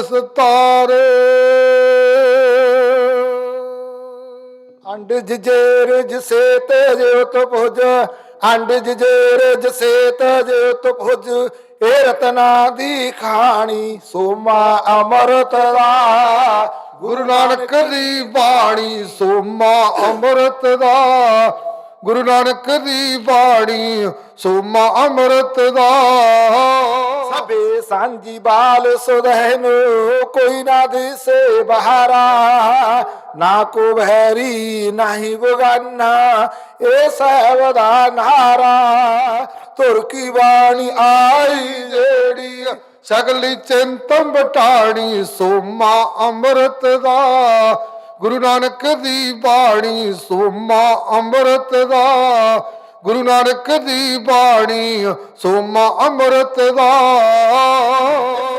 ਵਿਸਤਾਰੇ ਅੰਡ ਜੇਰ ਜਿਸੇ ਤੇ ਜਿਉ ਭੁਜ ਅੰਡ ਜੇਰ ਜਿਸੇ ਤੇ ਜਿਉ ਤ ਭੁਜ। ਇਹ ਰਤਨਾ ਦੀ ਖਾਣੀ ਸੋਮਾ ਅਮਰਤ ਦਾ। ਗੁਰੂ ਨਾਨਕ ਦੀ ਬਾਣੀ ਸੋਮਾ ਅੰਮ੍ਰਿਤ ਦਾ। ਗੁਰੂ ਨਾਨਕ ਦੀ ਬਾਣੀ ਸੋਮਾ ਅੰਮ੍ਰਿਤ ਦਾ। ਸਭੇ ਸਾਂਝੀ ਬਾਲ ਸੁਦਹਿਨ ਕੋਈ ਨਾ ਦਿਸੇ ਬਹਾਰਾ। ਨਾ ਕੋ ਬਹਿਰੀ ਨਹੀਂ ਬਗਾਨਾ ਇਹ ਸਹਿਬ ਦਾ ਨਾਰਾ। ਤੁਰ ਕੀ ਬਾਣੀ ਆਈ ਜਿਹੜੀ ਸਗਲੀ ਚਿੰਤਮ ਬਟਾਣੀ, ਸੋਮਾ ਅੰਮ੍ਰਿਤ ਦਾ। ਗੁਰੂ ਨਾਨਕ ਦੀ ਬਾਣੀ, ਸੋਮਾ ਅੰਮ੍ਰਿਤ ਦਾ। ਗੁਰੂ ਨਾਨਕ ਦੀ ਬਾਣੀ ਸੋਮਾ ਅੰਮ੍ਰਿਤ ਦਾ।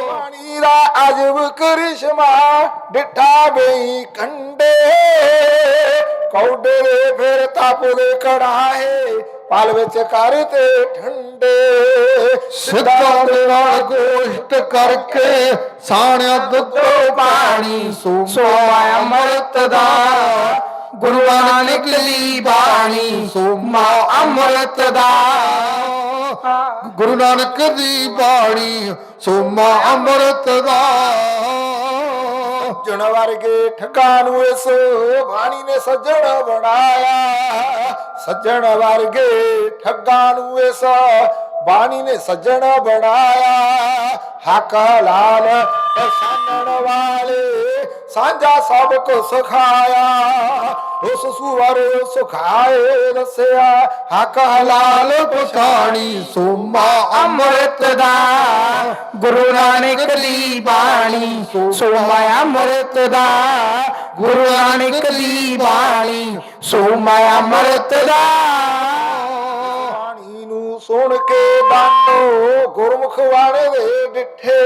ਬਾਣੀ ਦਾ ਅਜਬ ਕਰਿਸ਼ਮਾ ਡਿਠਾ ਬਈ ਕੰਡੇ। ਕੌਡੇ ਦੇ ਫਿਰ ਤਾਪਦੇ ਕੜਾਏ ਪਲ ਵਿੱਚ ਕਰ ਤੇ ਠੰਡੇ। ਸਿੱਧਾ ਦੇ ਨਾਲ ਗੋਸ਼ਟ ਕਰਕੇ ਸਾਣਿਆ ਦੁੱਧੋ ਪਾਣੀ ਸੋਮਾ ਅੰਮ੍ਰਿਤ ਦਾ। ਗੁਰੂ ਨਾਨਕ ਦੀ ਬਾਣੀ ਸੋਮਾ ਅੰਮ੍ਰਿਤ ਦਾ। ਗੁਰੂ ਨਾਨਕ ਦੀ ਬਾਣੀ ਸੋਮਾ ਅੰਮ੍ਰਿਤ ਦਾ। ਜਣ ਵਰਗੇ ਠੱਗਾਂ ਨੂੰ ਇਸ ਬਾਣੀ ਨੇ ਸੱਜਣ ਬਣਾਇਆ। ਸੱਜਣ ਵਰਗੇ ਠੱਗਾਂ ਨੂੰ ਇਸ ਬਾਣੀ ਨੇ ਸੱਜਣ ਬਣਾਇਆ। ਹੱਕ ਲਾਲ ਪਛਾਣਨ ਵਾਲੇ ਸਾਂਝਾ ਸਭ ਕੋ ਸੁਖਾਇਆ, ਉਸ ਸੁਵਰ ਸੁਖਾਏ ਦੱਸਿਆ, ਹੱਕ ਹਲਾਲ ਪਛਾਣੀ ਸੋਮਾ ਅੰਮ੍ਰਿਤ ਦਾ, ਗੁਰੂ ਨਾਨਕ ਦੀ ਬਾਣੀ ਸੋਮਾ ਅੰਮ੍ਰਿਤ ਦਾ, ਗੁਰੂ ਨਾਨਕ ਦੀ ਬਾਣੀ ਸੋਮਾ ਅੰਮ੍ਰਿਤ ਦਾ। ਸੁਣ ਕੇ ਬਾਨੋ ਗੁਰਮੁਖ ਵਾਲੇ ਦੇ ਡਿੱਠੇ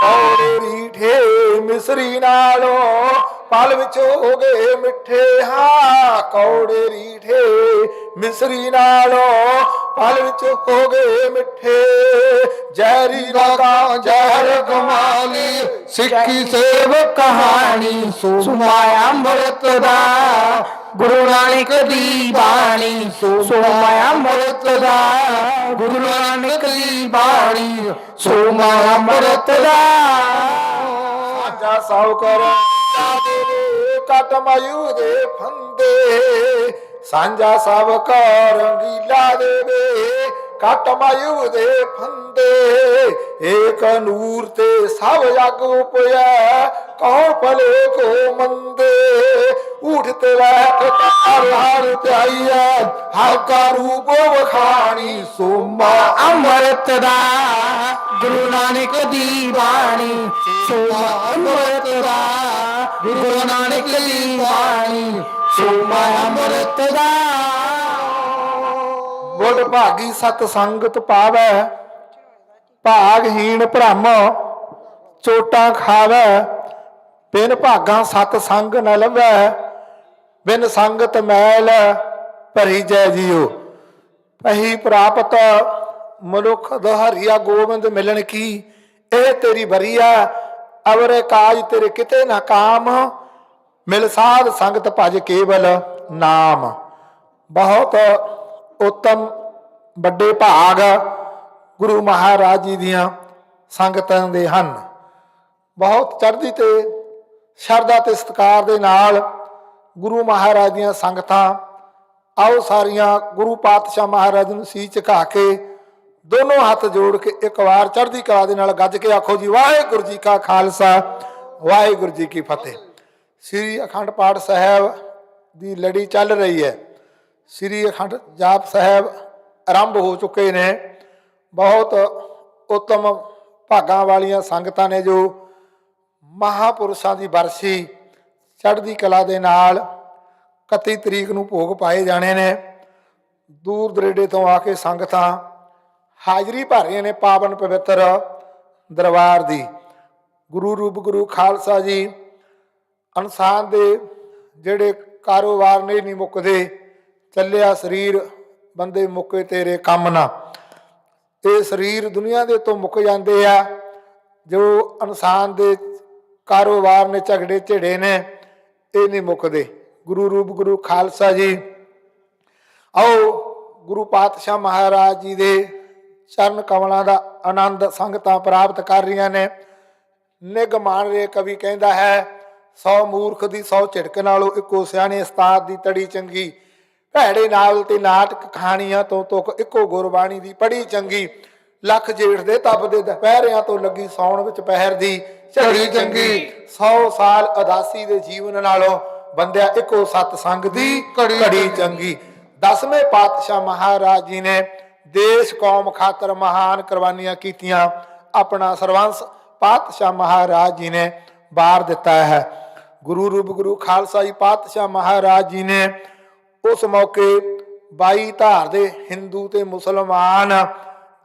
ਕੌੜੇ ਰੀਠੇ ਮਿਸਰੀ ਨਾਲੋਂ ਪਲ ਵਿੱਚ ਹੋ ਗਏ ਮਿੱਠੇ, ਹਾਂ, ਕੌੜੇ ਰੀਠੇ ਮਿਸਰੀ ਨਾਲੋਂ ਪਲ ਵਿੱਚ ਹੋ ਗਏ ਮਿੱਠੇ। ਜੈਰੀ ਰਾਗਾ ਜ਼ਹਿਰ ਕਮਾਲੀ, ਸਿੱਖੀ ਸੇਵ ਕਹਾਣੀ ਸੋਮਾ ਅੰਮ੍ਰਿਤ ਦਾ ਗੁਰੂ ਨਾਨਕ ਦੀ ਬਾਣੀ ਸੋਮਾ ਅੰਮ੍ਰਿਤ ਦਾ, ਗੁਰੂ ਨਾਨਕ ਦੀ ਬਾਣੀ ਸੋਮਾ ਅੰਮ੍ਰਿਤ ਦਾ। ਸਾਂਝਾ ਸੌ ਕਰੋ ਦੇ ਕਟ ਮਯੂ ਦੇ ਫੰਦੇ। ਸਾਂਝਾ ਸਭ ਕਰ ਰੰਗੀਲਾ ਦੇਵੇ ਕਟ ਮਾਯੂ ਦੇ ਫੰਦੇ, ਏਕ ਨੂਰ ਤੇ ਸਭ ਜਗ ਉਪਜੈ, ਕੌਣ ਭਲੇ ਕੋ ਮੰਦੇ? ਊਠ ਤੇ ਬੈਠ ਹਰ ਹਰ ਧਿਆਈਐ, ਹਰ ਕਾ ਰੂਪ ਵਖਾਣੀ ਸੋਮਾ। ਅੰਮ੍ਰਿਤ ਦਾ ਗੁਰੂ ਨਾਨਕ ਦੀ ਬਾਣੀ, ਸੋਮਾ ਅੰਮ੍ਰਿਤ ਦਾ ਗੁਰੂ ਨਾਨਕ ਦੀ ਬਾਣੀ, ਸੋਮਾ ਅੰਮ੍ਰਿਤ ਦਾ ਗੁਰ ਭਾਗੀ ਸਤ ਸੰਗਤ ਪਾਵੈ ਭਾਗਹੀਣ ਭ੍ਰਮ, ਚੋਟਾਂ ਖਾਵੈ, ਬਿਨ ਭਾਗਾਂ ਸਤ ਸੰਗ ਨ ਲਵੈ ਬਿਨ ਸੰਗਤ ਮੈਲ ਭਰੀ ਜੈ ਜੀਓ ਪਹੀ ਪ੍ਰਾਪਤ ਮਨੁੱਖ ਦਹਰੀਆ ਗੋਬਿੰਦ ਮਿਲਣ ਕੀ, ਇਹ ਤੇਰੀ ਬਰੀਆ ਅਵਰੇ ਕਾਜ ਤੇਰੇ ਕਿਤੇ ਨਾ ਕਾਮ, ਮਿਲ ਸਾਧ ਸੰਗਤ ਭਜ ਕੇਵਲ ਨਾਮ। ਬਹੁਤ ਉਤਮ ਵੱਡੇ ਭਾਗ ਗੁਰੂ ਮਹਾਰਾਜ ਜੀ ਦੀਆਂ ਸੰਗਤਾਂ ਦੇ ਹਨ। ਬਹੁਤ ਚੜ੍ਹਦੀ ਤੇ, ਸ਼ਰਧਾ ਤੇ ਸਤਿਕਾਰ ਦੇ ਨਾਲ ਗੁਰੂ ਮਹਾਰਾਜ ਦੀਆਂ ਸੰਗਤਾਂ ਆਓ ਸਾਰੀਆਂ ਗੁਰੂ ਪਾਤਸ਼ਾਹ ਮਹਾਰਾਜ ਨੂੰ ਸੀ ਝੁਕਾ ਕੇ ਦੋਨੋਂ ਹੱਥ ਜੋੜ ਕੇ ਇੱਕ ਵਾਰ ਚੜ੍ਹਦੀ ਕਲਾ ਦੇ ਨਾਲ ਗੱਜ ਕੇ ਆਖੋ ਜੀ, ਵਾਹਿਗੁਰੂ ਜੀ ਕਾ ਖਾਲਸਾ, ਵਾਹਿਗੁਰੂ ਜੀ ਕੀ ਫਤਿਹ। ਸ੍ਰੀ ਅਖੰਡ ਪਾਠ ਸਾਹਿਬ ਦੀ ਲੜੀ ਚੱਲ ਰਹੀ ਹੈ। ਸ੍ਰੀ ਅਖੰਡ ਜਾਪ ਸਾਹਿਬ ਆਰੰਭ ਹੋ ਚੁੱਕੇ ਨੇ। ਬਹੁਤ ਉਤਮ ਭਾਗਾਂ ਵਾਲੀਆਂ ਸੰਗਤਾਂ ਨੇ ਜੋ ਮਹਾਪੁਰਸ਼ਾਂ ਦੀ ਵਰਸ਼ੀ ਚੜ੍ਹਦੀ ਕਲਾ ਦੇ ਨਾਲ 31 ਤਰੀਕ ਨੂੰ ਭੋਗ ਪਾਏ ਜਾਣੇ ਨੇ। ਦੂਰ ਦਰੇਡੇ ਤੋਂ ਆ ਕੇ ਸੰਗਤਾਂ ਹਾਜ਼ਰੀ ਭਰ ਰਹੀਆਂ ਨੇ ਪਾਵਨ ਪਵਿੱਤਰ ਦਰਬਾਰ ਦੀ। ਗੁਰੂ ਰੂਪ, ਗੁਰੂ ਖਾਲਸਾ ਜੀ ਇਨਸਾਨ ਦੇ ਜਿਹੜੇ ਕਾਰੋਬਾਰ ਨਹੀਂ ਮੁੱਕਦੇ। ਚੱਲਿਆ ਸਰੀਰ, ਬੰਦੇ ਮੁੱਕੇ ਤੇਰੇ ਕੰਮ ਨਾ। ਇਹ ਸਰੀਰ ਦੁਨੀਆ ਦੇ ਤੋਂ ਮੁੱਕ ਜਾਂਦੇ ਆ, ਜੋ ਇਨਸਾਨ ਦੇ ਕਾਰੋਬਾਰ ਨੇ ਝਗੜੇ ਝਿੜੇ ਨੇ, ਇਹ ਨਹੀਂ ਮੁੱਕਦੇ। ਗੁਰੂ ਰੂਪ, ਗੁਰੂ ਖਾਲਸਾ ਜੀ। ਆਓ, ਗੁਰੂ ਪਾਤਸ਼ਾਹ ਮਹਾਰਾਜ ਜੀ ਦੇ ਚਰਨ ਕਮਲਾਂ ਦਾ ਆਨੰਦ ਸੰਗਤਾਂ ਪ੍ਰਾਪਤ ਕਰ ਰਹੀਆਂ ਨੇ। ਨਿਗ ਮਾਣ ਰੇ ਕਵੀ ਕਹਿੰਦਾ ਹੈ, ਸੌ ਮੂਰਖ ਦੀ ਸੌ ਝਿੜਕ ਨਾਲੋਂ ਇੱਕੋ ਸਿਆਣੇ ਉਸਤਾਦ ਦੀ ਤੜੀ ਚੰਗੀ ਭੈੜੇ ਨਾਵਲ ਤੇ ਨਾਟਕ ਕਹਾਣੀਆਂ ਤੋਂ ਤੁਕ ਇੱਕੋ ਗੁਰਬਾਣੀ ਦੀ ਪੜੀ ਚੰਗੀ। ਲੱਖ ਜੇਠ ਦੇ ਤਪ ਦੇ ਦੁਪਹਿਰਿਆਂ ਤੋਂ ਲੱਗੀ ਸੌਣ ਵਿੱਚ ਪਹਿਰ ਦੀ ਝੜੀ ਚੰਗੀ। 100 ਸਾਲ ਅਦਾਸੀ ਦੇ ਜੀਵਨ ਨਾਲੋਂ ਬੰਦਿਆ ਇੱਕੋ ਸਤ ਸੰਗ ਦੀ ਘੜੀ ਚੰਗੀ। ਦਸਵੇਂ ਪਾਤਸ਼ਾਹ ਮਹਾਰਾਜ ਜੀ ਨੇ ਦੇਸ਼ ਕੌਮ ਖਾਤਰ ਮਹਾਨ ਕੁਰਬਾਨੀਆਂ ਕੀਤੀਆਂ। ਆਪਣਾ ਸਰਵੰਸ ਪਾਤਸ਼ਾਹ ਮਹਾਰਾਜ ਜੀ ਨੇ ਬਾਰ ਦਿੱਤਾ ਹੈ। ਗੁਰੂ ਰੂਪ ਗੁਰੂ ਖਾਲਸਾ ਜੀ ਪਾਤਸ਼ਾਹ ਮਹਾਰਾਜ ਜੀ ਨੇ ਉਸ ਮੌਕੇ ਬਾਈ ਧਾਰ ਦੇ ਹਿੰਦੂ ਤੇ ਮੁਸਲਮਾਨ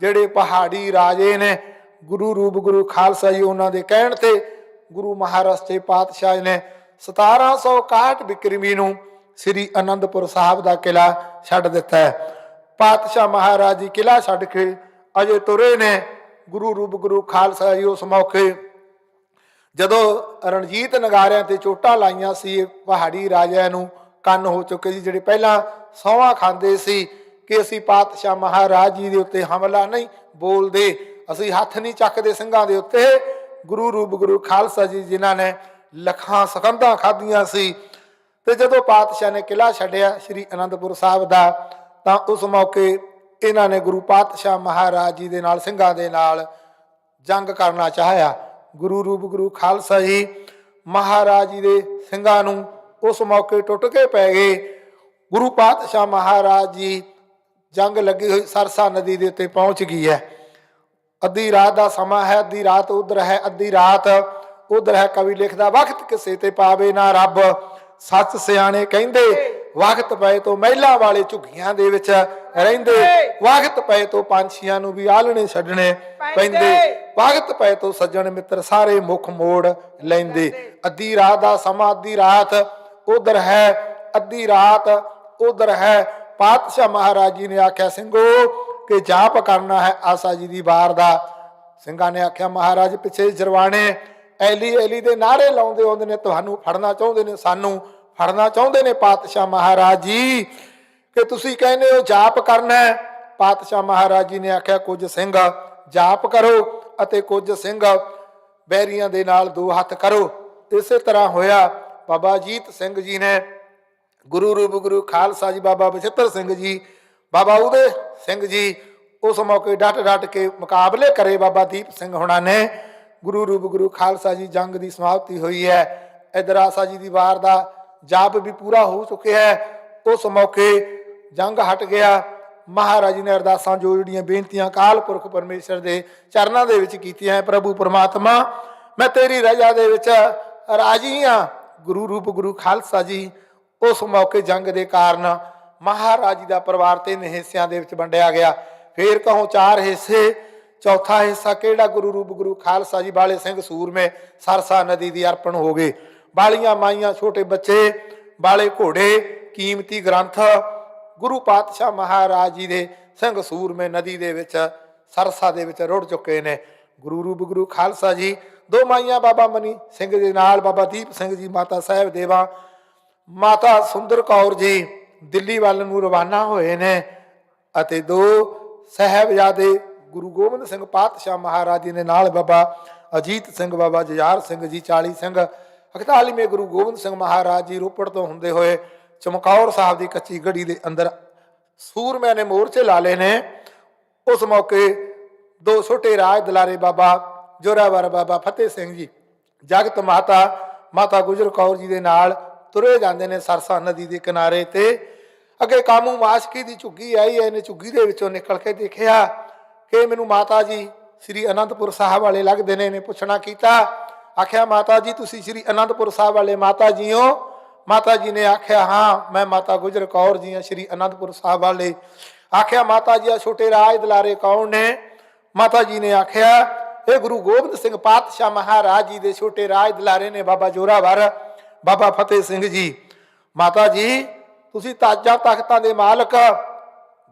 ਜਿਹੜੇ ਪਹਾੜੀ ਰਾਜੇ ਨੇ, ਗੁਰੂ ਰੂਪ ਗੁਰੂ ਖਾਲਸਾ ਜੀ ਉਹਨਾਂ ਦੇ ਕਹਿਣ ਤੇ ਗੁਰੂ ਮਹਾਰਾਜ ਤੇ ਪਾਤਸ਼ਾਹ ਜੀ ਨੇ 1761 ਬਿਕਰਮੀ ਨੂੰ ਸ੍ਰੀ ਅਨੰਦਪੁਰ ਸਾਹਿਬ ਦਾ ਕਿਲਾ ਛੱਡ ਦਿੱਤਾ ਹੈ। ਪਾਤਸ਼ਾਹ ਮਹਾਰਾਜ ਜੀ ਕਿਲਾ ਛੱਡ ਕੇ ਅਜੇ ਤੁਰੇ ਨੇ, ਗੁਰੂ ਰੂਪ ਗੁਰੂ ਖਾਲਸਾ ਜੀ ਉਸ ਮੌਕੇ। ਜਦੋਂ ਰਣਜੀਤ ਨਗਾਰਿਆਂ ਤੇ ਚੋਟਾਂ ਲਾਈਆਂ ਸੀ, ਪਹਾੜੀ ਰਾਜਿਆਂ ਨੂੰ ਕੰਨ ਹੋ ਚੁੱਕੇ ਸੀ, ਜਿਹੜੇ ਪਹਿਲਾਂ ਸੌਹਾਂ ਖਾਂਦੇ ਸੀ ਕਿ ਅਸੀਂ ਪਾਤਸ਼ਾਹ ਮਹਾਰਾਜ ਜੀ ਦੇ ਉੱਤੇ ਹਮਲਾ ਨਹੀਂ ਬੋਲਦੇ, ਅਸੀਂ ਹੱਥ ਨਹੀਂ ਚੱਕਦੇ ਸਿੰਘਾਂ ਦੇ ਉੱਤੇ। ਗੁਰੂ ਰੂਪ ਗੁਰੂ ਖਾਲਸਾ ਜੀ ਜਿਨ੍ਹਾਂ ਨੇ ਲੱਖਾਂ ਸਕੰਧਾਂ ਖਾਧੀਆਂ ਸੀ। ਤੇ ਜਦੋਂ ਪਾਤਸ਼ਾਹ ਨੇ ਕਿਲਾ ਛੱਡਿਆ ਸ੍ਰੀ ਅਨੰਦਪੁਰ ਸਾਹਿਬ ਦਾ, ਤਾਂ ਉਸ ਮੌਕੇ ਇਹਨਾਂ ਨੇ ਗੁਰੂ ਪਾਤਸ਼ਾਹ ਮਹਾਰਾਜ ਜੀ ਦੇ ਨਾਲ, ਸਿੰਘਾਂ ਦੇ ਨਾਲ ਜੰਗ ਕਰਨਾ ਚਾਹਿਆ। ਗੁਰੂ ਰੂਪ ਗੁਰੂ ਖਾਲਸਾ ਜੀ ਮਹਾਰਾਜ ਜੀ ਦੇ ਸਿੰਘਾਂ ਨੂੰ ਉਸ ਮੌਕੇ ਟੁੱਟ ਕੇ ਪੈ ਗਏ। ਗੁਰੂ ਪਾਤਸ਼ਾਹ ਮਹਾਰਾਜ ਜੀ ਜੰਗ ਲੱਗੀ ਹੋਈ ਸਰਸਾ ਨਦੀ ਦੇ ਉੱਤੇ ਪਹੁੰਚ ਗਈ ਹੈ। ਅੱਧੀ ਰਾਤ ਦਾ ਸਮਾਂ ਹੈ ਅੱਧੀ ਰਾਤ ਉਧਰ ਹੈ ਅੱਧੀ ਰਾਤ ਉਧਰ ਹੈ। ਕਵੀ ਲਿਖਦਾ ਵਕਤ ਕਿਸੇ ਤੇ ਪਾਵੇ ਨਾ ਰੱਬ। ਸੱਚ ਸਿਆਣੇ ਕਹਿੰਦੇ ਵਕਤ ਪਏ ਤੋਂ ਮਹਿਲਾ ਵਾਲੇ ਝੁੱਗੀਆਂ ਦੇ ਵਿੱਚ ਰਹਿੰਦੇ। ਵਕਤ ਪਏ ਤੋਂ ਪੰਛੀਆਂ ਨੂੰ ਵੀ ਆਲਣੇ ਛੱਡਣੇ ਪੈਂਦੇ। ਵਕਤ ਪਏ ਤੋਂ ਸੱਜਣ ਮਿੱਤਰ ਸਾਰੇ ਮੁਖ ਮੋੜ ਲੈਂਦੇ। ਅੱਧੀ ਰਾਤ ਦਾ ਸਮਾਂ ਅੱਧੀ ਰਾਤ ਉਧਰ ਹੈ, ਅੱਧੀ ਰਾਤ ਉਧਰ ਹੈ। ਪਾਤਸ਼ਾਹ ਮਹਾਰਾਜ ਜੀ ਨੇ ਆਖਿਆ ਸਿੰਘੋ ਕਿ ਜਾਪ ਕਰਨਾ ਹੈ ਆਸਾ ਜੀ ਦੀ ਵਾਰ ਦਾ। ਸਿੰਘਾਂ ਨੇ ਆਖਿਆ, ਮਹਾਰਾਜ, ਪਿੱਛੇ ਜਰਵਾਣੇ, ਐਲੀ ਐਲੀ ਦੇ ਨਾਰੇ ਲਾਉਂਦੇ ਆਉਂਦੇ ਨੇ, ਤੁਹਾਨੂੰ ਫੜਨਾ ਚਾਹੁੰਦੇ ਨੇ, ਸਾਨੂੰ ਫੜਨਾ ਚਾਹੁੰਦੇ ਨੇ ਪਾਤਸ਼ਾਹ ਮਹਾਰਾਜ ਜੀ। ਕਿ ਤੁਸੀਂ ਕਹਿੰਦੇ ਹੋ ਜਾਪ ਕਰਨਾ ਹੈ? ਪਾਤਸ਼ਾਹ ਮਹਾਰਾਜ ਜੀ ਨੇ ਆਖਿਆ, ਕੁਝ ਸਿੰਘ ਜਾਪ ਕਰੋ ਅਤੇ ਕੁਝ ਸਿੰਘ ਬੈਰੀਆਂ ਦੇ ਨਾਲ ਦੋ ਹੱਥ ਕਰੋ। ਇਸੇ ਤਰ੍ਹਾਂ ਹੋਇਆ। ਬਾਬਾ ਜੀਤ ਸਿੰਘ ਜੀ ਨੇ ਗੁਰੂ ਰੂਪ ਗੁਰੂ ਖਾਲਸਾ ਜੀ, ਬਾਬਾ ਬਚਿੱਤਰ ਸਿੰਘ ਜੀ, ਬਾਬਾ ਉਦੇ ਸਿੰਘ ਜੀ, ਉਸ ਮੌਕੇ ਡਟ ਡਟ ਕੇ ਮੁਕਾਬਲੇ ਕਰੇ ਬਾਬਾ ਦੀਪ ਸਿੰਘ ਹੁਣਾਂ ਨੇ। ਗੁਰੂ ਰੂਪ ਗੁਰੂ ਖਾਲਸਾ ਜੀ ਜੰਗ ਦੀ ਸਮਾਪਤੀ ਹੋਈ ਹੈ। ਇਧਰ ਜੀ ਦੀ ਵਾਰ ਦਾ ਜਾਪ ਵੀ ਪੂਰਾ ਹੋ ਚੁੱਕਿਆ ਹੈ। ਉਸ ਮੌਕੇ ਜੰਗ ਹਟ ਗਿਆ। ਮਹਾਰਾਜ ਨੇ ਅਰਦਾਸਾਂ ਜੋ ਜਿਹੜੀਆਂ ਬੇਨਤੀਆਂ ਕਾਲ ਪੁਰਖ ਪਰਮੇਸ਼ਰ ਦੇ ਚਰਨਾਂ ਦੇ ਵਿੱਚ ਕੀਤੀਆਂ ਹੈ, ਪ੍ਰਭੂ ਪਰਮਾਤਮਾ, ਮੈਂ ਤੇਰੀ ਰਜ਼ਾ ਦੇ ਵਿੱਚ ਰਾਜੀ ਹਾਂ। ਗੁਰੂ ਰੂਪ ਗੁਰੂ ਖਾਲਸਾ ਜੀ ਉਸ ਮੌਕੇ ਜੰਗ ਦੇ ਕਾਰਨ ਮਹਾਰਾਜ ਜੀ ਦਾ ਪਰਿਵਾਰ ਤਿੰਨ ਹਿੱਸਿਆਂ ਦੇ ਵਿੱਚ ਵੰਡਿਆ ਗਿਆ। ਫੇਰ ਕਹੋ ਚਾਰ ਹਿੱਸੇ, ਚੌਥਾ ਹਿੱਸਾ ਕਿਹੜਾ? ਗੁਰੂ ਰੂਪ ਗੁਰੂ ਖਾਲਸਾ ਜੀ ਵਾਲੇ ਸਿੰਘ ਸੂਰਮੇ ਸਰਸਾ ਨਦੀ ਦੀ ਅਰਪਣ ਹੋ ਗਏ। ਬਾਲੀਆਂ ਮਾਈਆਂ ਛੋਟੇ ਬੱਚੇ, ਬਾਲੇ ਘੋੜੇ, ਕੀਮਤੀ ਗ੍ਰੰਥ, ਗੁਰੂ ਪਾਤਸ਼ਾਹ ਮਹਾਰਾਜ ਜੀ ਦੇ ਸਿੰਘ ਸੂਰਮੇ ਨਦੀ ਦੇ ਵਿੱਚ, ਸਰਸਾ ਦੇ ਵਿੱਚ ਰੁੜ ਚੁੱਕੇ ਨੇ। ਗੁਰੂ ਰੂਪ ਗੁਰੂ ਖਾਲਸਾ ਜੀ ਦੋ ਮਾਈਆਂ ਬਾਬਾ ਮਨੀ ਸਿੰਘ ਦੇ ਨਾਲ ਬਾਬਾ ਦੀਪ ਸਿੰਘ ਜੀ, ਮਾਤਾ ਸਾਹਿਬ ਦੇਵਾ, ਮਾਤਾ ਸੁੰਦਰ ਕੌਰ ਜੀ ਦਿੱਲੀ ਵੱਲ ਨੂੰ ਰਵਾਨਾ ਹੋਏ ਨੇ ਅਤੇ ਦੋ ਸਹਿਬਜ਼ਾਦੇ ਗੁਰੂ ਗੋਬਿੰਦ ਸਿੰਘ ਪਾਤਸ਼ਾਹ ਮਹਾਰਾਜ ਜੀ ਦੇ ਨਾਲ ਬਾਬਾ ਅਜੀਤ ਸਿੰਘ, ਬਾਬਾ ਜਜਾਰ ਸਿੰਘ ਜੀ 40 ਸਿੰਘ 41ਵੇਂ ਗੁਰੂ ਗੋਬਿੰਦ ਸਿੰਘ ਮਹਾਰਾਜ ਜੀ ਰੋਪੜ ਤੋਂ ਹੁੰਦੇ ਹੋਏ ਚਮਕੌਰ ਸਾਹਿਬ ਦੀ ਕੱਚੀ ਗੜੀ ਦੇ ਅੰਦਰ ਸੂਰਮਿਆਂ ਨੇ ਮੋਰਚੇ ਲਾ ਲਏ ਨੇ। ਉਸ ਮੌਕੇ ਦੋ ਛੋਟੇ ਰਾਜ ਦਲਾਰੇ ਬਾਬਾ ਜੋਰਾਵਰ ਬਾਬਾ ਫਤਿਹ ਸਿੰਘ ਜੀ। ਜਗਤ ਮਾਤਾ ਮਾਤਾ ਗੁਜਰ ਕੌਰ ਜੀ ਦੇ ਨਾਲ ਤੁਰੇ ਜਾਂਦੇ ਨੇ ਸਰਸਾ ਨਦੀ ਦੇ ਕਿਨਾਰੇ ਤੇ। ਅੱਗੇ ਕਾਮੂ ਮਾਸ਼ਕੀ ਦੀ ਝੁੱਗੀ ਆਈ ਐ ਇਹਨੇ ਝੁੱਗੀ ਦੇ ਵਿੱਚੋਂ ਨਿਕਲ ਕੇ ਦੇਖਿਆ ਕਿ ਮੈਨੂੰ ਮਾਤਾ ਜੀ ਸ੍ਰੀ ਅਨੰਦਪੁਰ ਸਾਹਿਬ ਵਾਲੇ ਲੱਗਦੇ ਨੇ, ਇਹਨੇ ਪੁੱਛਣਾ ਕੀਤਾ। ਆਖਿਆ, ਮਾਤਾ ਜੀ, ਤੁਸੀਂ ਸ੍ਰੀ ਅਨੰਦਪੁਰ ਸਾਹਿਬ ਵਾਲੇ ਮਾਤਾ ਜੀ ਹੋ? ਮਾਤਾ ਜੀ ਨੇ ਆਖਿਆ, ਹਾਂ, ਮੈਂ ਮਾਤਾ ਗੁਜਰ ਕੌਰ ਜੀ ਹਾਂ, ਸ੍ਰੀ ਅਨੰਦਪੁਰ ਸਾਹਿਬ ਵਾਲੇ। ਆਖਿਆ, ਮਾਤਾ ਜੀ ਆ ਛੋਟੇ ਰਾਜ ਦਲਾਰੇ ਕੌਣ ਨੇ? ਮਾਤਾ ਜੀ ਨੇ ਆਖਿਆ ਇਹ ਗੁਰੂ ਗੋਬਿੰਦ ਸਿੰਘ ਪਾਤਸ਼ਾਹ ਮਹਾਰਾਜ ਜੀ ਦੇ ਛੋਟੇ ਰਾਜ ਦੁਲਾਰੇ ਨੇ ਬਾਬਾ ਜੋਰਾਵਰ, ਬਾਬਾ ਫਤਿਹ ਸਿੰਘ ਜੀ। ਮਾਤਾ ਜੀ, ਤੁਸੀਂ ਤਾਜਾਂ ਤਖਤਾਂ ਦੇ ਮਾਲਕ,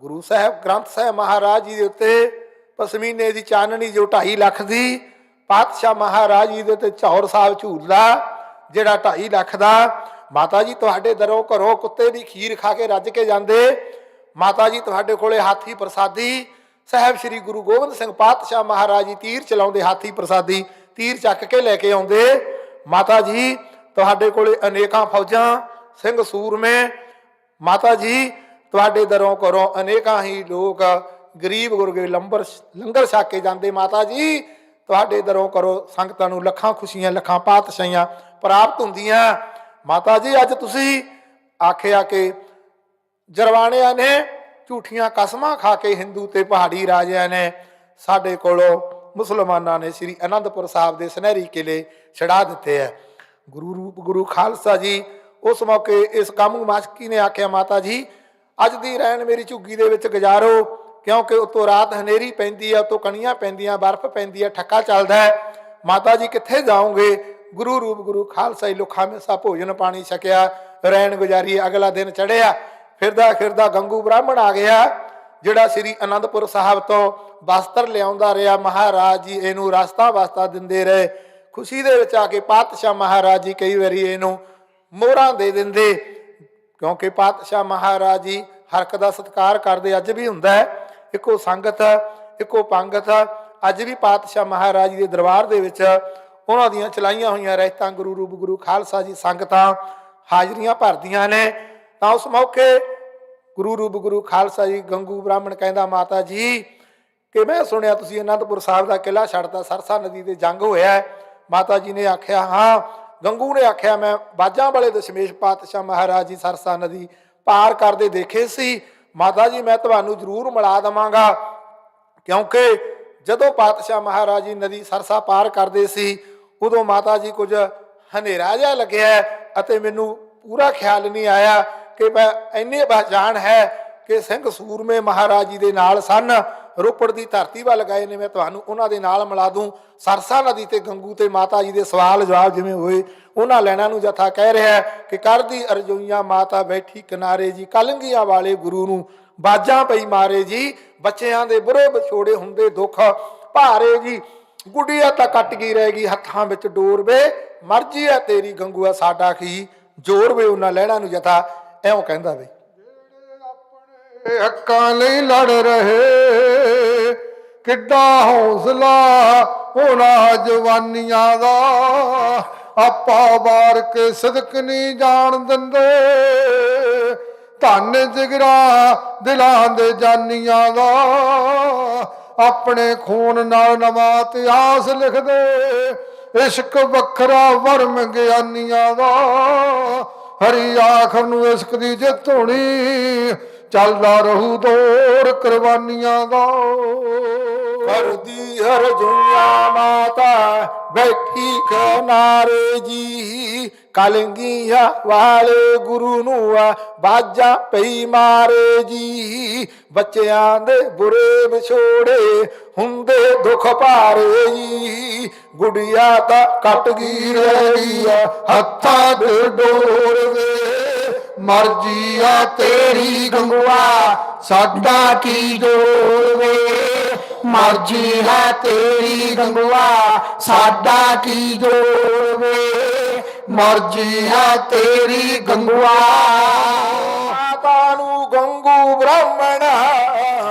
ਗੁਰੂ ਸਾਹਿਬ, ਗ੍ਰੰਥ ਸਾਹਿਬ ਮਹਾਰਾਜ ਜੀ ਦੇ ਉੱਤੇ ਪਸਮੀਨੇ ਦੀ ਚਾਨਣੀ ਜੋ 2.5 ਲੱਖ ਦੀ, ਪਾਤਸ਼ਾਹ ਮਹਾਰਾਜ ਜੀ ਦੇ ਉੱਤੇ ਚੌਰ ਸਾਹਿਬ ਝੂਲਦਾ ਜਿਹੜਾ 2.5 ਲੱਖ ਦਾ। ਮਾਤਾ ਜੀ, ਤੁਹਾਡੇ ਦਰੋਂ ਘਰੋਂ ਕੁੱਤੇ ਦੀ ਖੀਰ ਖਾ ਕੇ ਰੱਜ ਕੇ ਜਾਂਦੇ। ਮਾਤਾ ਜੀ, ਤੁਹਾਡੇ ਕੋਲੇ ਹਾਥੀ ਪ੍ਰਸਾਦੀ ਸਾਹਿਬ ਸ੍ਰੀ ਗੁਰੂ ਗੋਬਿੰਦ ਸਿੰਘ ਪਾਤਸ਼ਾਹ ਮਹਾਰਾਜ ਜੀ ਤੀਰ ਚਲਾਉਂਦੇ, ਹਾਥੀ ਪ੍ਰਸਾਦੀ ਤੀਰ ਚੱਕ ਕੇ ਲੈ ਕੇ ਆਉਂਦੇ। ਮਾਤਾ ਜੀ, ਤੁਹਾਡੇ ਕੋਲੇ ਅਨੇਕਾਂ ਫੌਜਾਂ, ਸਿੰਘ ਸੂਰਮੇ। ਮਾਤਾ ਜੀ, ਤੁਹਾਡੇ ਦਰੋਂ ਘਰੋਂ ਅਨੇਕਾਂ ਹੀ ਲੋਕ ਗਰੀਬ ਗੁਰਗੇ ਲੰਬਰ ਲੰਗਰ ਛਕ ਕੇ ਜਾਂਦੇ। ਮਾਤਾ ਜੀ, ਤੁਹਾਡੇ ਦਰੋਂ ਕਰੋ ਸੰਗਤਾਂ ਨੂੰ ਲੱਖਾਂ ਖੁਸ਼ੀਆਂ, ਲੱਖਾਂ ਪਾਤਸ਼ਾਹੀਆਂ ਪ੍ਰਾਪਤ ਹੁੰਦੀਆਂ। ਮਾਤਾ ਜੀ, ਅੱਜ ਤੁਸੀਂ ਆਖਿਆ ਕਿ ਜਰਵਾਣਿਆਂ ਨੇ ਝੂਠੀਆਂ ਕਸਮਾਂ ਖਾ ਕੇ ਹਿੰਦੂ ਤੇ ਪਹਾੜੀ ਰਾਜਿਆਂ ਨੇ ਸਾਡੇ ਕੋਲੋਂ ਮੁਸਲਮਾਨਾਂ ਨੇ ਸ੍ਰੀ ਅਨੰਦਪੁਰ ਸਾਹਿਬ ਦੇ ਸੁਨਹਿਰੀ ਕਿਲੇ ਛੜਾ ਦਿੱਤੇ ਹੈ ਗੁਰੂ ਰੂਪ, ਗੁਰੂ ਖਾਲਸਾ ਜੀ, ਉਸ ਮੌਕੇ ਇਸ ਕਾਮੂ ਮਾਸ਼ਕੀ ਨੇ ਆਖਿਆ, ਮਾਤਾ ਜੀ, ਅੱਜ ਦੀ ਰਹਿਣ ਮੇਰੀ ਝੁੱਗੀ ਦੇ ਵਿੱਚ ਗੁਜ਼ਾਰੋ, ਕਿਉਂਕਿ ਉਤੋਂ ਰਾਤ ਹਨੇਰੀ ਪੈਂਦੀ ਹੈ ਉਤੋਂ ਕਣੀਆਂ ਪੈਂਦੀਆਂ, ਬਰਫ਼ ਪੈਂਦੀ ਹੈ ਠੱਕਾ ਚੱਲਦਾ ਹੈ। ਮਾਤਾ ਜੀ, ਕਿੱਥੇ ਜਾਓਗੇ? ਗੁਰੂ ਰੂਪ, ਗੁਰੂ ਖਾਲਸਾ ਜੀ, ਲੁਖਾ ਮੇਸਾ ਭੋਜਨ ਪਾਣੀ ਛਕਿਆ, ਰਹਿਣ ਗੁਜ਼ਾਰੀ ਅਗਲਾ ਦਿਨ ਚੜਿਆ ਫਿਰਦਾ ਫਿਰਦਾ ਗੰਗੂ ਬ੍ਰਾਹਮਣ ਆ ਗਿਆ, ਜਿਹੜਾ ਸ੍ਰੀ ਅਨੰਦਪੁਰ ਸਾਹਿਬ ਤੋਂ ਵਸਤਰ ਲਿਆਉਂਦਾ ਰਿਹਾ। ਮਹਾਰਾਜ ਜੀ ਇਹਨੂੰ ਰਸਤਾ ਵਸਤਾ ਦਿੰਦੇ ਰਹੇ। ਖੁਸ਼ੀ ਦੇ ਵਿੱਚ ਆ ਕੇ ਪਾਤਸ਼ਾਹ ਮਹਾਰਾਜ ਜੀ ਕਈ ਵਾਰੀ ਇਹਨੂੰ ਮੋਹਰਾਂ ਦੇ ਦਿੰਦੇ, ਕਿਉਂਕਿ ਪਾਤਸ਼ਾਹ ਮਹਾਰਾਜ ਜੀ ਹਰਕ ਦਾ ਸਤਿਕਾਰ ਕਰਦੇ, ਅੱਜ ਵੀ ਹੁੰਦਾ ਹੈ। ਇੱਕੋ ਸੰਗਤ, ਇੱਕੋ ਪੰਗਤ, ਅੱਜ ਵੀ ਪਾਤਸ਼ਾਹ ਮਹਾਰਾਜ ਜੀ ਦੇ ਦਰਬਾਰ ਦੇ ਵਿੱਚ ਉਹਨਾਂ ਦੀਆਂ ਚਲਾਈਆਂ ਹੋਈਆਂ ਰਹਿਤਾਂ ਗੁਰੂ ਰੂਪ, ਗੁਰੂ ਖਾਲਸਾ ਜੀ ਸੰਗਤਾਂ ਹਾਜ਼ਰੀਆਂ ਭਰਦੀਆਂ ਨੇ। ਤਾਂ ਉਸ ਮੌਕੇ ਗੁਰੂ ਰੂਪ ਗੁਰੂ ਖਾਲਸਾ ਜੀ ਗੰਗੂ ਬ੍ਰਾਹਮਣ ਕਹਿੰਦਾ, ਮਾਤਾ ਜੀ ਕਿ ਮੈਂ ਸੁਣਿਆ ਤੁਸੀਂ ਅਨੰਦਪੁਰ ਸਾਹਿਬ ਦਾ ਕਿਲਾ ਛੱਡਤਾ? ਸਰਸਾ ਨਦੀ ਤੇ ਜੰਗ ਹੋਇਆ ਮਾਤਾ ਜੀ ਨੇ ਆਖਿਆ, ਹਾਂ। ਗੰਗੂ ਨੇ ਆਖਿਆ, ਮੈਂ ਬਾਜਾਂ ਵਾਲੇ ਦਸ਼ਮੇਸ਼ ਪਾਤਸ਼ਾਹ ਮਹਾਰਾਜ ਜੀ ਸਰਸਾ ਨਦੀ ਪਾਰ ਕਰਦੇ ਦੇਖੇ ਸੀ। ਮਾਤਾ ਜੀ, ਮੈਂ ਤੁਹਾਨੂੰ ਜ਼ਰੂਰ ਮਿਲਾ ਦਵਾਂਗਾ। ਕਿਉਂਕਿ ਜਦੋਂ ਪਾਤਸ਼ਾਹ ਮਹਾਰਾਜ ਜੀ ਨਦੀ ਸਰਸਾ ਪਾਰ ਕਰਦੇ ਸੀ, ਉਦੋਂ ਮਾਤਾ ਜੀ ਕੁਝ ਹਨੇਰਾ ਜਿਹਾ ਲੱਗਿਆ ਅਤੇ ਮੈਨੂੰ ਪੂਰਾ ਖਿਆਲ ਨਹੀਂ ਆਇਆ ਕਿ ਮੈਂ ਇੰਨੀ ਪਛਾਣ ਹੈ ਕਿ ਸਿੰਘ ਸੂਰਮੇ ਮਹਾਰਾਜ ਜੀ ਦੇ ਨਾਲ ਸਨ। ਰੋਪੜ ਦੀ ਧਰਤੀ ਵੱਲ ਗਏ ਨੇ, ਮੈਂ ਤੁਹਾਨੂੰ ਉਹਨਾਂ ਦੇ ਨਾਲ ਮਿਲਾ ਦੂੰ। ਸਰਸਾ ਨਦੀ ਤੇ ਗੰਗੂ ਤੇ ਮਾਤਾ ਜੀ ਦੇ ਸਵਾਲ ਜਵਾਬ ਜਿਵੇਂ ਹੋਏ, ਉਹਨਾਂ ਲੈਣਾ ਨੂੰ ਜਥਾ ਕਹਿ ਰਿਹਾ ਕਿ ਕਰਦੀ ਅਰਜੋਈਆਂ ਮਾਤਾ ਬੈਠੀ ਕਿਨਾਰੇ ਜੀ, ਕਲੰਗੀਆਂ ਵਾਲੇ ਗੁਰੂ ਨੂੰ ਬਾਜਾਂ ਪਈ ਮਾਰੇ ਜੀ। ਬੱਚਿਆਂ ਦੇ ਬੁਰੇ ਵਿਛੋੜੇ ਹੁੰਦੇ ਦੁੱਖ, ਭਾਰੇ ਜੀ। ਗੁੱਡੀਆ ਤਾਂ ਕੱਟ ਗਈ ਰਹਿ ਗਈ, ਹੱਥਾਂ ਵਿੱਚ ਡੋਰ ਵੇ, ਮਰਜ਼ੀ ਹੈ ਤੇਰੀ ਗੰਗੂਆ ਸਾਡਾ ਕੀ। ਜੋਰ ਵੇ ਉਹਨਾਂ ਲੈਣਾ ਨੂੰ ਜਥਾ ਐਉਂ ਕਹਿੰਦਾ ਬਈ ਆਪਣੇ ਹੱਕਾਂ ਲਈ ਲੜ ਰਹੇ, ਕਿੱਡਾ ਹੌਸਲਾ ਉਹਨਾਂ ਜਵਾਨੀਆਂ ਦਾ। ਆਪਾ ਵਾਰ ਕੇ ਸਦਕ ਨਹੀਂ ਜਾਣ ਦਿੰਦੇ। ਧੰਨ ਜਿਗਰਾ ਦਿਲਾਂ ਦੇ ਜਾਨੀਆਂ ਦਾ। ਆਪਣੇ ਖੂਨ ਨਾਲ ਨਵਾਂ ਇਤਿਹਾਸ ਲਿਖਦੇ, ਇਸ਼ਕ ਵੱਖਰਾ ਵਰਮ ਗਿਆਨੀਆਂ ਦਾ। ਹਰੀ ਆਖਰ ਨੂੰ ਇਸ਼ਕ ਦੀ ਜਿੱਤ ਹੋਣੀ, ਚੱਲਦਾ ਰਹੂ ਦੌਰ ਕੁਰਬਾਨੀਆਂ ਦਾ। ਕਰਦੀ ਹਰ ਜੁਈਆ ਮਾਤਾ, ਬੈਠੀ ਕਿਨਾਰੇ ਜੀ ਕਲਗੀਆਂ ਵਾਲੇ ਗੁਰੂ ਨੂੰ ਆ, ਬਾਜਾਂ ਪਈ ਮਾਰੇ ਜੀ। ਬੱਚਿਆਂ ਦੇ ਬੁਰੇ ਵਿਛੋੜੇ ਹੁੰਦੇ ਦੁੱਖ ਭਾਰੇ ਜੀ। ਗੁੜੀਆ ਤਾਂ ਕੱਟ ਗਈ ਰਹੀ ਆ, ਹੱਥਾਂ ਦੇ ਡੋਰ ਵੇ। ਮਰਜ਼ੀ ਆ ਤੇਰੀ ਗੰਗਵਾ ਸਾਡਾ ਕੀ ਜੋਰ ਵੇ। ਮਰਜ਼ੀ ਹੈ ਤੇਰੀ ਗੰਗਵਾ ਸਾਡਾ ਕੀ ਜੋਰ ਵੇ। ਮਰਜ਼ੀ ਆ ਤੇਰੀ ਗੰਗੂਆ। ਮਾਤਾ ਨੂੰ ਗੰਗੂ ਬ੍ਰਾਹਮਣ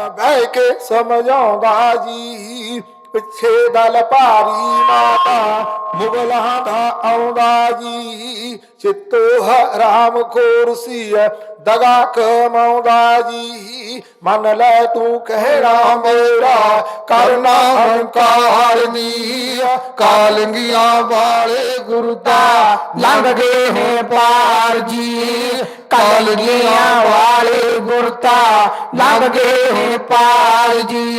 ਬਹਿ ਕੇ ਸਮਝਾਉਂਦਾ ਜੀ। ਪਿੱਛੇ ਦਲ ਭਾਰੀ ਮਾਤਾ ਮੁਗਲਾਂ ਦਾ ਆਉਂਦਾ ਜੀ। ਚਿੱਤੋ ਹਰਾਮ ਖੋਰਸੀ ਦਗਾ ਕਮਾਉਂਦਾ ਜੀ। ਮੰਨ ਲੈ ਤੂੰ ਕਹਿਣਾ ਮੇਰਾ ਕਰਨਾ ਹੰਕਾਰ ਨੀ ਕਾਲੰਗੀਆਂ ਵਾਲੇ ਗੁਰੂ ਦਾ ਲੰਘ ਗਏ ਹੈ ਪਾਰ ਜੀ। ਕਲਗੀਆਂ ਵਾਲੇ ਗੁਰਤਾ ਲੰਘ ਗਏ ਹੈ ਪਾਰ ਜੀ।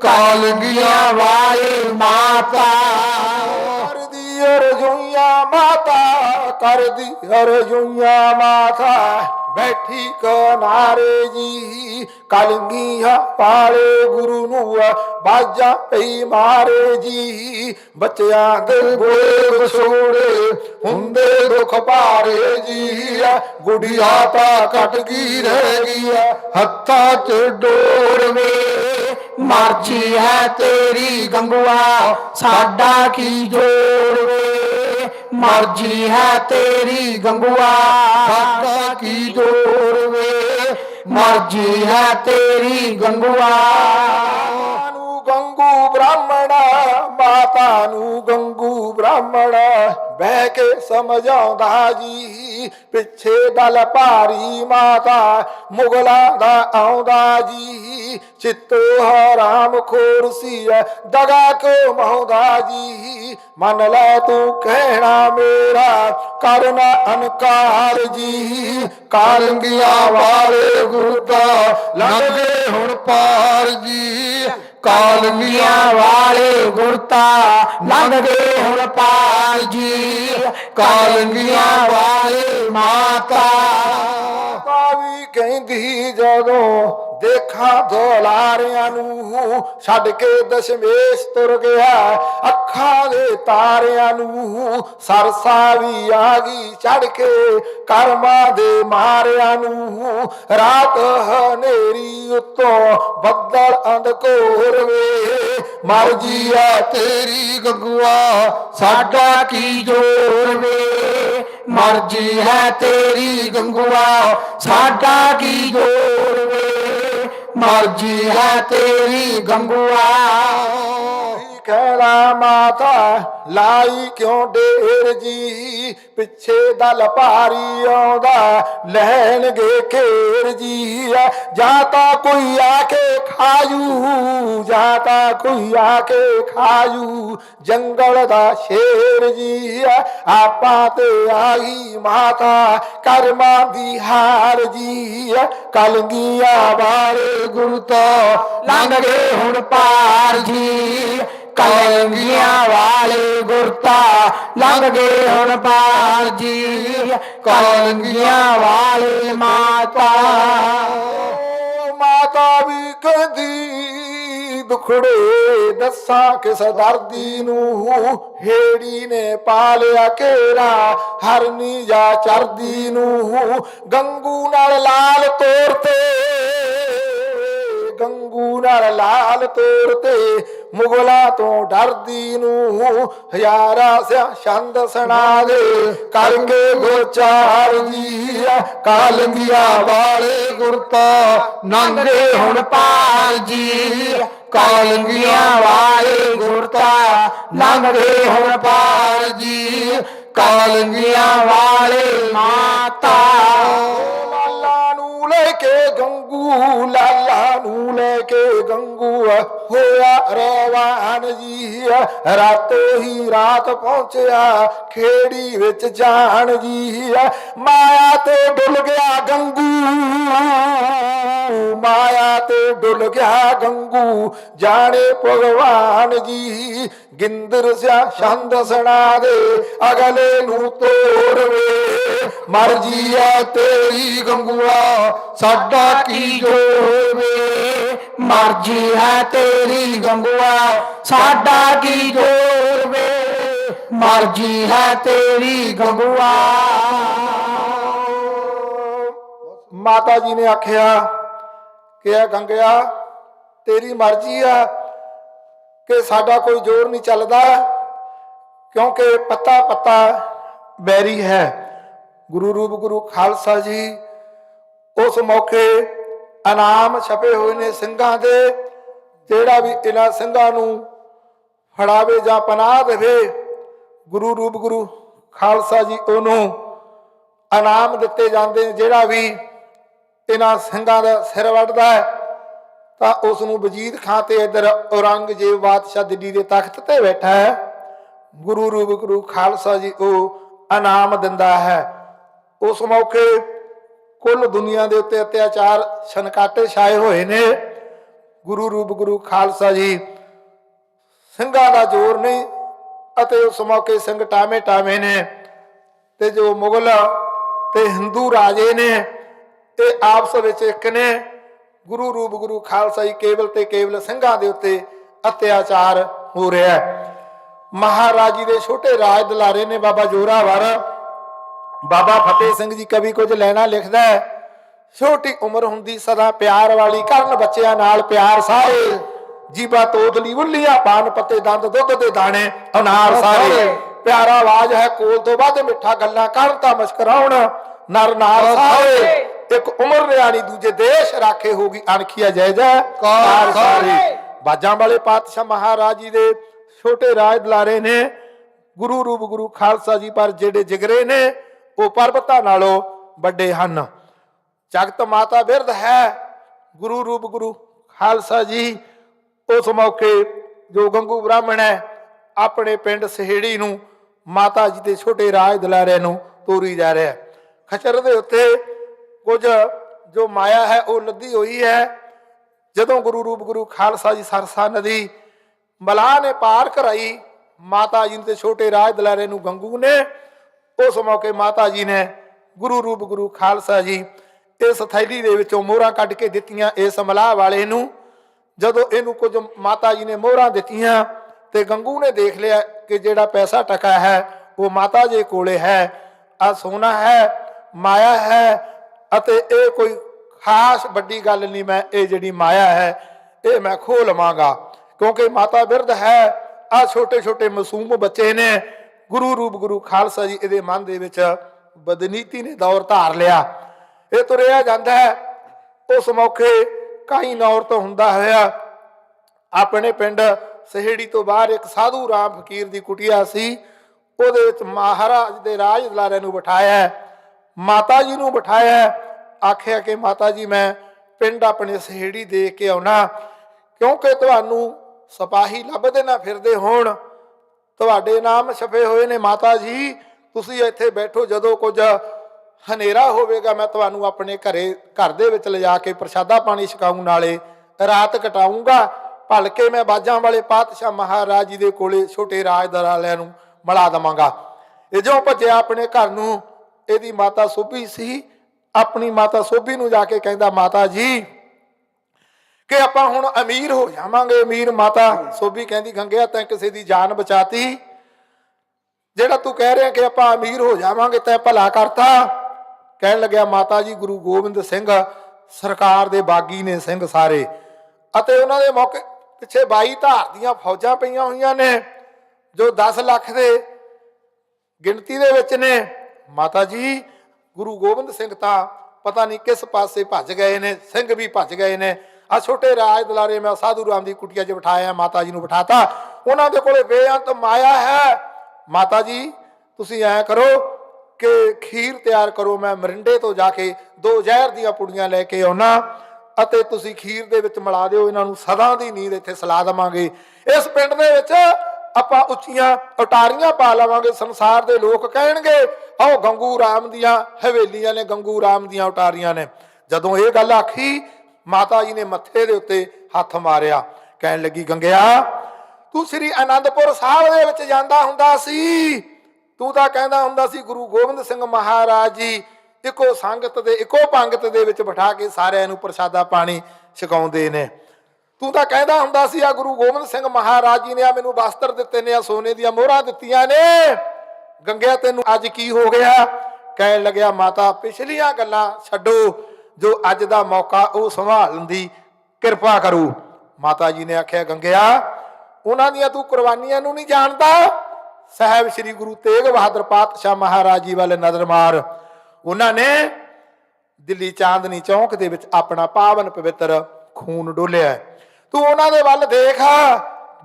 ਕਲਗੀਆਂ ਵਾਲੇ ਮਾਤਾ ਅਰਜੁਈਆ ਮਾਤਾ ਕਰਦੀ ਅਰਜੁਈਆ ਮਾਤਾ ਬੈਠੀ ਕਿਨਾਰੇ ਜੀ। ਕਲੰਗੀਆਂ ਵਾਲੇ ਗੁਰੂ ਨੂੰ ਬਾਜਾਂ ਪਈ ਮਾਰੇ ਜੀ। ਬੱਚਿਆਂ ਦੇ ਬੋਲੇ ਵਿਛੋੜੇ ਹੁੰਦੇ ਦੁੱਖ ਭਾਰੇ ਜੀ। ਗੁੜੀਆ ਤਾਂ ਕੱਟ ਗਈ ਰਹਿ ਗਈ ਹੱਥਾਂ 'ਚ ਡੋਰ ਵੇ। ਮਰਜ਼ੀ ਹੈ ਤੇਰੀ ਗੰਗੂਆ, ਸਾਡਾ ਕੀ ਜੋੜ ਵੇ? ਮਰਜ਼ੀ ਹੈ ਤੇਰੀ ਗੰਗੂਆ, ਸਾਡਾ ਕੀ ਜੋੜ ਵੇ? ਮਰਜ਼ੀ ਹੈ ਤੇਰੀ ਗੰਗੂਆ। ਗੰਗੂ ਬ੍ਰਾਹਮਣ, ਮਾਤਾ ਨੂੰ ਗੰਗੂ ਬ੍ਰਾਹਮਣ। ਬਹਿ ਕੇ ਸਮਝਾਉਂਦਾ ਜੀ, ਪਿੱਛੇ ਦਲ ਭਾਰੀ ਮਾਤਾ, ਮੁਗਲਾਂ ਦਾ ਆਉਂਦਾ ਜੀ। ਚਿੱਤੋ ਹਰਾਮ ਖੋਰ ਦਗਾ ਕੋ ਮਹੁੰਦਾ ਜੀ? ਮੰਨ ਲੈ ਤੂੰ ਕਹਿਣਾ ਮੇਰਾ, ਕਰਨਾ ਅਨਕਾਰ ਜੀ। ਕਾਲੰਗੀਆਂ ਵਾਲੇ ਗੁਰਦਾ ਲੰਘੇ ਹੁਣ ਪਾਰ ਜੀ। ਕਾਲੰਗੀਆਂ ਵਾਲੇ ਗੁਰਤਾ ਲੰਘ ਗਏ ਹੁਣ ਪਾਰ ਜੀ। ਕਾਲੰਗੀਆਂ ਵਾਲੇ ਮਾਤਾ। ਮਾਤਾ ਵੀ ਕਹਿੰਦੀ ਜਦੋਂ ਦੇਖਾਂ ਦੁਲਾਰਿਆਂ ਨੂੰ, ਛੱਡ ਕੇ ਦਸ਼ਮੇਸ਼ ਤੁਰ ਗਿਆ। ਅੱਖਾਂ ਦੇ ਤਾਰਿਆਂ ਨੂੰ, ਸਰਸਾ ਵੀ ਆ ਗਈ ਚੜ ਕੇ ਕਰਮਾਂ ਦੇ ਮਾਰਿਆਂ ਨੂੰ। ਰਾਤ ਹਨੇਰੀ ਉਤੋਂ ਬੱਦਲ ਅੰਧਕੋਰ ਵੇ। ਮਰਜ਼ੀ ਆ ਤੇਰੀ ਗੰਗੂਆ, ਸਾਡਾ ਕੀ ਜੋਰ ਵੇ? ਮਰਜ਼ੀ ਹੈ ਤੇਰੀ ਗੰਗੂਆ, ਸਾਡਾ ਕੀ ਜੋਰ ਮਰਜ਼ੀ ਹੈ ਤੇਰੀ ਗੰਗੂਆ। ਹੀ ਮਾਤਾ, ਲਾਈ ਕਿਉਂ ਡੇਰ ਜੀ? ਪਿੱਛੇ ਦਲ ਭਾਰੀ ਆਉਂਦਾ, ਲੈਣਗੇ ਘੇਰ ਜੀ। ਜਾਂ ਤਾਂ ਕੋਈ ਆ ਕੇ ਖਾਜੂ, ਜਾਂ ਤਾਂ ਕੋਈ ਆ ਕੇ ਖਾਜੂ। ਜੰਗਲ ਦਾ ਸ਼ੇਰ ਜੀ ਆਪਾਂ ਤੇ ਆਈ ਮਾਤਾ, ਕਰਮਾਂ ਦੀ ਹਾਰ ਜੀ। ਕਲਗੀਆਂ ਬਾਰੇ ਗੁਰੂ ਤੋਂ ਲੰਘ ਗਏ ਹੁਣ ਪਾਰ ਜੀ। ਕਲੰਗੀਆਂ ਵਾਲੇ ਗੁਰਤਾ ਲੰਘ ਗਏ ਹੁਣ ਪਾਰ ਜੀ। ਕਲੰਗੀਆਂ ਵਾਲੇ ਮਾਤਾ। ਮਾਤਾ ਵੀ ਕਹਿੰਦੀ, ਦੁਖੜੇ ਦੱਸਾਂ ਕਿਸ ਦਰਦੀ ਨੂੰ। ਹੇੜੀ ਨੇ ਪਾਲਿਆ ਘੇਰਾ, ਹਰਨੀ ਜਾ ਚਰਦੀ ਨੂੰ। ਗੰਗੂ ਨਾਲ ਲਾਲ ਤੋਰਤੇ ਗੰਗੂ ਨਾਲ ਲਾਲ ਤੋਰਤੇ ਮੁਗਲਾਂ ਤੋਂ ਡਰਦੀ ਨੂੰ ਹਜ਼ਾਰਾਂ ਸਿਆ ਛੰਦ ਸੁਣਾ ਦੇ। ਕਰਕੇ ਗੁਰਚਾਰ ਜੀ ਕਾਲੰਗੀਆਂ ਵਾਲੇ ਗੁਰਤਾ ਨੰਗੇ ਹੁਣ ਪਾਲ ਜੀ ਕਲੰਗੀਆਂ ਵਾਲੇ ਗੁਰਤਾ ਲੰਘ ਹੁਣ ਪਾਲ ਜੀ ਕਲੰਗੀਆਂ ਵਾਲੇ ਮਾਤਾ। ਲੈ ਕੇ ਗੰਗੂ ਲਾਲਾ ਨੂੰ ਲੈ ਕੇ ਗੰਗੂ ਹੋਇਆ ਰਵਾਨ ਜੀ ਰਾਤੋਂ ਹੀ ਰਾਤ ਪਹੁੰਚਿਆ ਖੇੜੀ ਵਿੱਚ ਜਾਣ ਜੀ ਮਾਇਆ ਤੇ ਡੁੱਲ ਗਿਆ ਗੰਗੂ ਮਾਇਆ ਤੇ ਡੁੱਲ ਗਿਆ ਗੰਗੂ ਜਾਣੇ ਭਗਵਾਨ ਜੀ ਗਿੰਦਰ ਸਿਆ ਛੰਦ ਸੁਣਾ ਦੇ, ਅਗਲੇ ਨੂੰ ਤੋੜਵੇ ਮਰਜ਼ੀ ਆ ਤੇਰੀ ਗੰਗੂਆ, ਸਾਡਾ ਕੀ ਜੋੜਵੇ ਮਰਜ਼ੀ ਹੈ ਤੇਰੀ ਗੰਗੂਆ, ਸਾਡਾ ਕੀ ਜੋਰਵੇ ਮਰਜ਼ੀ ਹੈ ਤੇਰੀ ਗੰਗੂਆ। ਮਾਤਾ ਜੀ ਨੇ ਆਖਿਆ ਕਿ ਆ ਗੰਗਿਆ, ਤੇਰੀ ਮਰਜ਼ੀ ਆ ਕਿ ਸਾਡਾ ਕੋਈ ਜ਼ੋਰ ਨਹੀਂ ਚੱਲਦਾ, ਕਿਉਂਕਿ ਪੱਤਾ ਪੱਤਾ ਬੈਰੀ ਹੈ। ਗੁਰੂ ਰੂਪ ਗੁਰੂ ਖਾਲਸਾ ਜੀ ਉਸ ਮੌਕੇ ਇਨਾਮ ਛਪੇ ਹੋਏ ਨੇ ਸਿੰਘਾਂ ਦੇ, ਜਿਹੜਾ ਵੀ ਇਹਨਾਂ ਸਿੰਘਾਂ ਨੂੰ ਫੜਾਵੇ ਜਾਂ ਪਨਾਹ ਦੇਵੇ, ਗੁਰੂ ਰੂਪ ਗੁਰੂ ਖਾਲਸਾ ਜੀ ਉਹਨੂੰ ਇਨਾਮ ਦਿੱਤੇ ਜਾਂਦੇ ਨੇ, ਜਿਹੜਾ ਵੀ ਇਹਨਾਂ ਸਿੰਘਾਂ ਦਾ ਸਿਰ ਵੱਢਦਾ ਹੈ। ਤਾਂ ਉਸ ਨੂੰ ਵਜੀਦ ਖਾਂ ਤੇ ਇਧਰ ਔਰੰਗਜ਼ੇਬ ਬਾਦਸ਼ਾਹ ਦਿੱਲੀ ਦੇ ਤਖਤ ਤੇ ਬੈਠਾ ਹੈ। ਗੁਰੂ ਰੂਪ ਗੁਰੂ ਖਾਲਸਾ ਜੀ ਉਹ ਇਨਾਮ ਦਿੰਦਾ ਹੈ। ਉਸ ਮੌਕੇ ਕੁੱਲ ਦੁਨੀਆ ਦੇ ਉੱਤੇ ਅਤਿਆਚਾਰ ਛਨਕਾਟੇ ਛਾਏ ਹੋਏ ਨੇ। ਗੁਰੂ ਰੂਪ ਗੁਰੂ ਖਾਲਸਾ ਜੀ ਸਿੰਘਾਂ ਦਾ ਜ਼ੋਰ ਨਹੀਂ ਅਤੇ ਉਸ ਮੌਕੇ ਸਿੰਘ ਟਾਵੇਂ ਟਾਵੇਂ ਨੇ ਤੇ ਜੋ ਮੁਗਲ ਤੇ ਹਿੰਦੂ ਰਾਜੇ ਨੇ, ਇਹ ਆਪਸ ਵਿੱਚ ਇੱਕ ਨੇ। ਗੁਰੂ ਰੂਪ ਗੁਰੂ ਖਾਲਸਾ ਜੀ ਕੇਵਲ ਤੇ ਕੇਵਲ ਸਿੰਘਾਂ ਦੇ ਉੱਤੇ ਅਤਿਆਚਾਰ ਹੋ ਰਿਹਾ ਹੈ। ਮਹਾਰਾਜੀ ਦੇ ਛੋਟੇ ਰਾਜ ਦੁਲਾਰੇ ਨੇ ਬਾਬਾ ਜੋਰਾਵਰ ਬਾਬਾ ਫਤਿਹ ਸਿੰਘ ਜੀ ਕਵੀ ਕੁਝ ਲੈਣਾ ਲਿਖਦਾ ਹੈ। ਛੋਟੀ ਉਮਰ ਹੁੰਦੀ ਸਦਾ ਪਿਆਰ ਵਾਲੀ ਕਰਨ ਬੱਚਿਆਂ ਨਾਲ ਪਿਆਰ ਸਾਰੇ। ਜੀਬਾ ਤੋਦਲੀ ਉੱਲੀਆਂ ਪਾਨ ਪੱਤੇ ਦੰਦ ਦੁੱਧ ਦੇ ਦਾਣੇ ਅਨਾਰ ਸਾਰੇ। ਪਿਆਰਾ ਆਵਾਜ਼ ਹੈ ਕੋਲ ਤੋਂ ਵੱਧ ਮਿੱਠਾ ਗੱਲਾਂ ਕਰਨ ਤਾਂ ਮੁਸਕਰਾਉਣ ਨਰ ਨਾਰ ਸਾਰੇ। ਇੱਕ ਉਮਰ ਨਿਆਣੀ ਦੂਜੇ ਦੇਸ਼ ਰਾਖੇ ਹੋਗੀ ਅਣਖੀਆ ਜੈ ਜੈ ਕਾਰ ਸਾਰੇ ਬਾਜਾਂ ਵਾਲੇ ਪਾਤਸ਼ਾਹ ਮਹਾਰਾਜ ਜੀ ਦੇ ਛੋਟੇ ਰਾਜ ਦੁਲਾਰੇ ਨੇ ਗੁਰੂ ਰੂਪ ਗੁਰੂ ਖਾਲਸਾ ਜੀ ਪਰ ਜਿਹੜੇ ਜਿਗਰੇ ਨੇ ਉਹ ਪਰਬਤਾਂ ਨਾਲੋਂ ਵੱਡੇ ਹਨ। ਜਗਤ ਮਾਤਾ ਬਿਰਧ ਹੈ ਗੁਰੂ ਰੂਪ ਗੁਰੂ ਖਾਲਸਾ ਜੀ ਉਸ ਮੌਕੇ ਜੋ ਗੰਗੂ ਬ੍ਰਾਹਮਣ ਹੈ ਆਪਣੇ ਪਿੰਡ ਸਹੇੜੀ ਨੂੰ ਮਾਤਾ ਜੀ ਦੇ ਛੋਟੇ ਰਾਜ ਦੁਲਾਰੇ ਨੂੰ ਤੋਰੀ ਜਾ ਰਿਹਾ ਖਚਰ ਦੇ ਉੱਤੇ ਕੁਝ ਜੋ ਮਾਇਆ ਹੈ ਉਹ ਲੱਦੀ ਹੋਈ ਹੈ। ਜਦੋਂ ਗੁਰੂ ਰੂਪ ਗੁਰੂ ਖਾਲਸਾ ਜੀ ਸਰਸਾ ਨਦੀ ਮਲਾਹ ਨੇ ਪਾਰ ਕਰਾਈ, ਮਾਤਾ ਜੀ ਤੇ ਛੋਟੇ ਰਾਜ ਦੁਲਾਰੇ ਨੂੰ ਗੰਗੂ ਨੇ, ਉਸ ਮੌਕੇ ਮਾਤਾ ਜੀ ਨੇ ਗੁਰੂ ਰੂਪ ਗੁਰੂ ਖਾਲਸਾ ਜੀ ਇਸ ਥੈਲੀ ਦੇ ਵਿੱਚੋਂ ਮੋਹਰਾਂ ਕੱਢ ਕੇ ਦਿੱਤੀਆਂ ਇਸ ਮਲਾਹ ਵਾਲੇ ਨੂੰ। ਜਦੋਂ ਇਹਨੂੰ ਕੁਝ ਮਾਤਾ ਜੀ ਨੇ ਮੋਹਰਾਂ ਦਿੱਤੀਆਂ ਤੇ ਗੰਗੂ ਨੇ ਦੇਖ ਲਿਆ ਕਿ ਜਿਹੜਾ ਪੈਸਾ ਟਕਾ ਹੈ, ਉਹ ਮਾਤਾ ਜੀ ਕੋਲੇ ਹੈ। ਆ ਸੋਨਾ ਹੈ, ਮਾਇਆ ਹੈ ਅਤੇ ਇਹ ਕੋਈ ਖਾਸ ਵੱਡੀ ਗੱਲ ਨਹੀਂ ਮੈਂ, ਇਹ ਜਿਹੜੀ ਮਾਇਆ ਹੈ, ਇਹ ਮੈਂ ਖੋਹ ਲਵਾਂਗਾ। ਕਿਉਂਕਿ ਮਾਤਾ ਬਿਰਧ ਹੈ, ਆ ਛੋਟੇ ਛੋਟੇ ਮਾਸੂਮ ਬੱਚੇ ਨੇ, ਗੁਰੂ ਰੂਪ ਗੁਰੂ ਖਾਲਸਾ ਜੀ ਇਹਦੇ ਮਨ ਦੇ ਵਿੱਚ ਬਦਨੀਤੀ ਨੇ ਦੌਰ ਧਾਰ ਲਿਆ। ਇਹ ਤੁਰਿਆ ਜਾਂਦਾ ਹੈ, ਉਸ ਮੌਕੇ ਕਾਈ ਨੌਰ ਤੋਂ ਹੁੰਦਾ ਹੋਇਆ, ਆਪਣੇ ਪਿੰਡ ਸਹੇੜੀ ਤੋਂ ਬਾਹਰ ਇੱਕ ਸਾਧੂ ਰਾਮ ਫਕੀਰ ਦੀ ਕੁਟੀਆ ਸੀ, ਉਹਦੇ ਵਿੱਚ ਮਹਾਰਾਜ ਦੇ ਰਾਜ ਦੁਲਾਰੇ ਨੂੰ ਬਿਠਾਇਆ ਮਾਤਾ ਜੀ ਨੂੰ ਬਿਠਾਇਆ। ਆਖਿਆ ਕਿ ਮਾਤਾ ਜੀ, ਮੈਂ ਪਿੰਡ ਆਪਣੇ ਸਹੇੜੀ ਦੇ ਕੇ ਆਉਣਾ। ਕਿਉਂਕਿ ਤੁਹਾਨੂੰ ਸਿਪਾਹੀ ਲੱਭਦੇ ਨਾ ਫਿਰਦੇ ਹੋਣ। ਤੁਹਾਡੇ ਨਾਮ ਛਪੇ ਹੋਏ ਨੇ ਮਾਤਾ ਜੀ। ਤੁਸੀਂ ਇੱਥੇ ਬੈਠੋ, ਜਦੋਂ ਕੁਝ ਹਨੇਰਾ ਹੋਵੇਗਾ, ਮੈਂ ਤੁਹਾਨੂੰ ਆਪਣੇ ਘਰੇ, ਘਰ ਦੇ ਵਿੱਚ ਲਿਜਾ ਕੇ ਪ੍ਰਸ਼ਾਦਾ ਪਾਣੀ ਛਕਾਉਣ ਨਾਲੇ ਰਾਤ ਕਟਾਉਂਗਾ ਭਲਕੇ ਮੈਂ ਬਾਜਾਂ ਵਾਲੇ ਪਾਤਸ਼ਾਹ ਮਹਾਰਾਜ ਜੀ ਦੇ ਕੋਲੇ ਛੋਟੇ ਰਾਜ ਦਰਾਲਿਆਂ ਨੂੰ ਮਿਲਾ ਦਵਾਂਗਾ। ਇਹ ਜੋ ਭੱਜਿਆ ਆਪਣੇ ਘਰ ਨੂੰ ਇਹਦੀ ਮਾਤਾ ਸੋਭੀ ਸੀ। ਆਪਣੀ ਮਾਤਾ ਸੋਭੀ ਨੂੰ ਜਾ ਕੇ ਕਹਿੰਦਾ, ਮਾਤਾ ਜੀ, ਕਿ ਆਪਾਂ ਹੁਣ ਅਮੀਰ ਹੋ ਜਾਵਾਂਗੇ। ਅਮੀਰ ਮਾਤਾ ਸੋਭੀ ਕਹਿੰਦੀ, ਗੰਗਿਆ, ਤੈਂ ਕਿਸੇ ਦੀ ਜਾਨ ਬਚਾਤੀ। ਜਿਹੜਾ ਤੂੰ ਕਹਿ ਰਿਹਾ ਕਿ ਆਪਾਂ ਅਮੀਰ ਹੋ ਜਾਵਾਂਗੇ, ਤੈਂ ਭਲਾ ਕਰਤਾ। ਕਹਿਣ ਲੱਗਿਆ, ਮਾਤਾ ਜੀ, ਗੁਰੂ ਗੋਬਿੰਦ ਸਿੰਘ ਸਰਕਾਰ ਦੇ ਬਾਗੀ ਨੇ ਸਿੰਘ ਸਾਰੇ। ਅਤੇ ਉਹਨਾਂ ਦੇ ਮੌਕੇ ਪਿੱਛੇ 22 ਧਾਰ ਦੀਆਂ ਫੌਜਾਂ ਪਈਆਂ ਹੋਈਆਂ ਨੇ, ਜੋ 10 ਲੱਖ ਦੇ ਗਿਣਤੀ ਦੇ ਵਿੱਚ ਨੇ। ਮਾਤਾ ਜੀ, ਗੁਰੂ ਗੋਬਿੰਦ ਸਿੰਘ ਤਾਂ ਪਤਾ ਨਹੀਂ ਕਿਸ ਪਾਸੇ ਭੱਜ ਗਏ ਨੇ, ਸਿੰਘ ਵੀ ਭੱਜ ਗਏ ਨੇ। ਆ ਛੋਟੇ ਰਾਜ ਦੁਲਾਰੇ ਮੈਂ ਸਾਧੂ ਰਾਮ ਦੀ ਕੁਟੀਆ 'ਚ ਬਿਠਾਇਆ, ਮਾਤਾ ਜੀ ਨੂੰ ਬਿਠਾਤਾ। ਉਹਨਾਂ ਦੇ ਕੋਲੇ ਬੇਅੰਤ ਮਾਇਆ ਹੈ। ਮਾਤਾ ਜੀ, ਤੁਸੀਂ ਐ ਕਰੋ ਕਿ ਖੀਰ ਤਿਆਰ ਕਰੋ, ਮੈਂ ਮਰਿੰਡੇ ਤੋਂ ਜਾ ਕੇ ਦੋ ਜ਼ਹਿਰ ਦੀਆਂ ਪੁੜੀਆਂ ਲੈ ਕੇ ਆਉਣਾ ਅਤੇ ਤੁਸੀਂ ਖੀਰ ਦੇ ਵਿੱਚ ਮਿਲਾ ਦਿਓ, ਇਹਨਾਂ ਨੂੰ ਸਦਾ ਦੀ ਨੀਂਦ ਇੱਥੇ ਸਲਾ ਦੇਵਾਂਗੇ। ਇਸ ਪਿੰਡ ਦੇ ਵਿੱਚ ਆਪਾਂ ਉੱਚੀਆਂ ਉਟਾਰੀਆਂ ਪਾ ਲਵਾਂਗੇ, ਸੰਸਾਰ ਦੇ ਲੋਕ ਕਹਿਣਗੇ, ਆਓ ਗੰਗੂ ਰਾਮ ਦੀਆਂ ਹਵੇਲੀਆਂ ਨੇ, ਗੰਗੂ ਰਾਮ ਦੀਆਂ ਉਟਾਰੀਆਂ ਨੇ। ਜਦੋਂ ਇਹ ਗੱਲ ਆਖੀ, ਮਾਤਾ ਜੀ ਨੇ ਮੱਥੇ ਦੇ ਉੱਤੇ ਹੱਥ ਮਾਰਿਆ, ਕਹਿਣ ਲੱਗੀ, ਗੰਗਿਆ, ਤੂੰ ਸ੍ਰੀ ਅਨੰਦਪੁਰ ਸਾਹਿਬ ਦੇ ਵਿੱਚ ਜਾਂਦਾ ਹੁੰਦਾ ਸੀ। ਤੂੰ ਤਾਂ ਕਹਿੰਦਾ ਹੁੰਦਾ ਸੀ, ਗੁਰੂ ਗੋਬਿੰਦ ਸਿੰਘ ਮਹਾਰਾਜ ਜੀ, ਇੱਕੋ ਸੰਗਤ ਦੇ, ਇੱਕੋ ਪੰਗਤ ਦੇ ਵਿੱਚ ਬਿਠਾ ਕੇ ਸਾਰਿਆਂ ਨੂੰ ਪ੍ਰਸ਼ਾਦਾ ਪਾਣੀ ਛਕਾਉਂਦੇ ਨੇ। ਤੂੰ ਤਾਂ ਕਹਿੰਦਾ ਹੁੰਦਾ ਸੀ, ਆ ਗੁਰੂ ਗੋਬਿੰਦ ਸਿੰਘ ਮਹਾਰਾਜ ਜੀ ਨੇ ਆ ਮੈਨੂੰ ਵਸਤਰ ਦਿੱਤੇ ਨੇ, ਆ ਸੋਨੇ ਦੀਆਂ ਮੋਹਰਾਂ ਦਿੱਤੀਆਂ ਨੇ। ਗੰਗਿਆ, ਤੈਨੂੰ ਅੱਜ ਕੀ ਹੋ ਗਿਆ? ਕਹਿਣ ਲੱਗਿਆ, ਮਾਤਾ, ਪਿਛਲੀਆਂ ਗੱਲਾਂ ਛੱਡੋ, ਜੋ ਅੱਜ ਦਾ ਮੌਕਾ ਉਹ ਸੰਭਾਲਣ ਦੀ ਕਿਰਪਾ ਕਰੂ। ਮਾਤਾ ਜੀ ਨੇ ਆਖਿਆ, ਗੰਗਿਆ, ਉਹਨਾਂ ਦੀਆਂ ਤੂੰ ਕੁਰਬਾਨੀਆਂ ਨੂੰ ਨਹੀਂ ਜਾਣਦਾ? ਸਾਹਿਬ ਸ੍ਰੀ ਗੁਰੂ ਤੇਗ ਬਹਾਦਰ ਪਾਤਸ਼ਾਹ ਮਹਾਰਾਜ ਜੀ ਵੱਲ ਨਜ਼ਰ ਮਾਰ। ਉਹਨਾਂ ਨੇ ਦਿੱਲੀ ਚਾਂਦਨੀ ਚੌਂਕ ਦੇ ਵਿੱਚ ਆਪਣਾ ਪਾਵਨ ਪਵਿੱਤਰ ਖੂਨ ਡੋਲਿਆ। ਤੂੰ ਉਹਨਾਂ ਦੇ ਵੱਲ ਦੇਖ।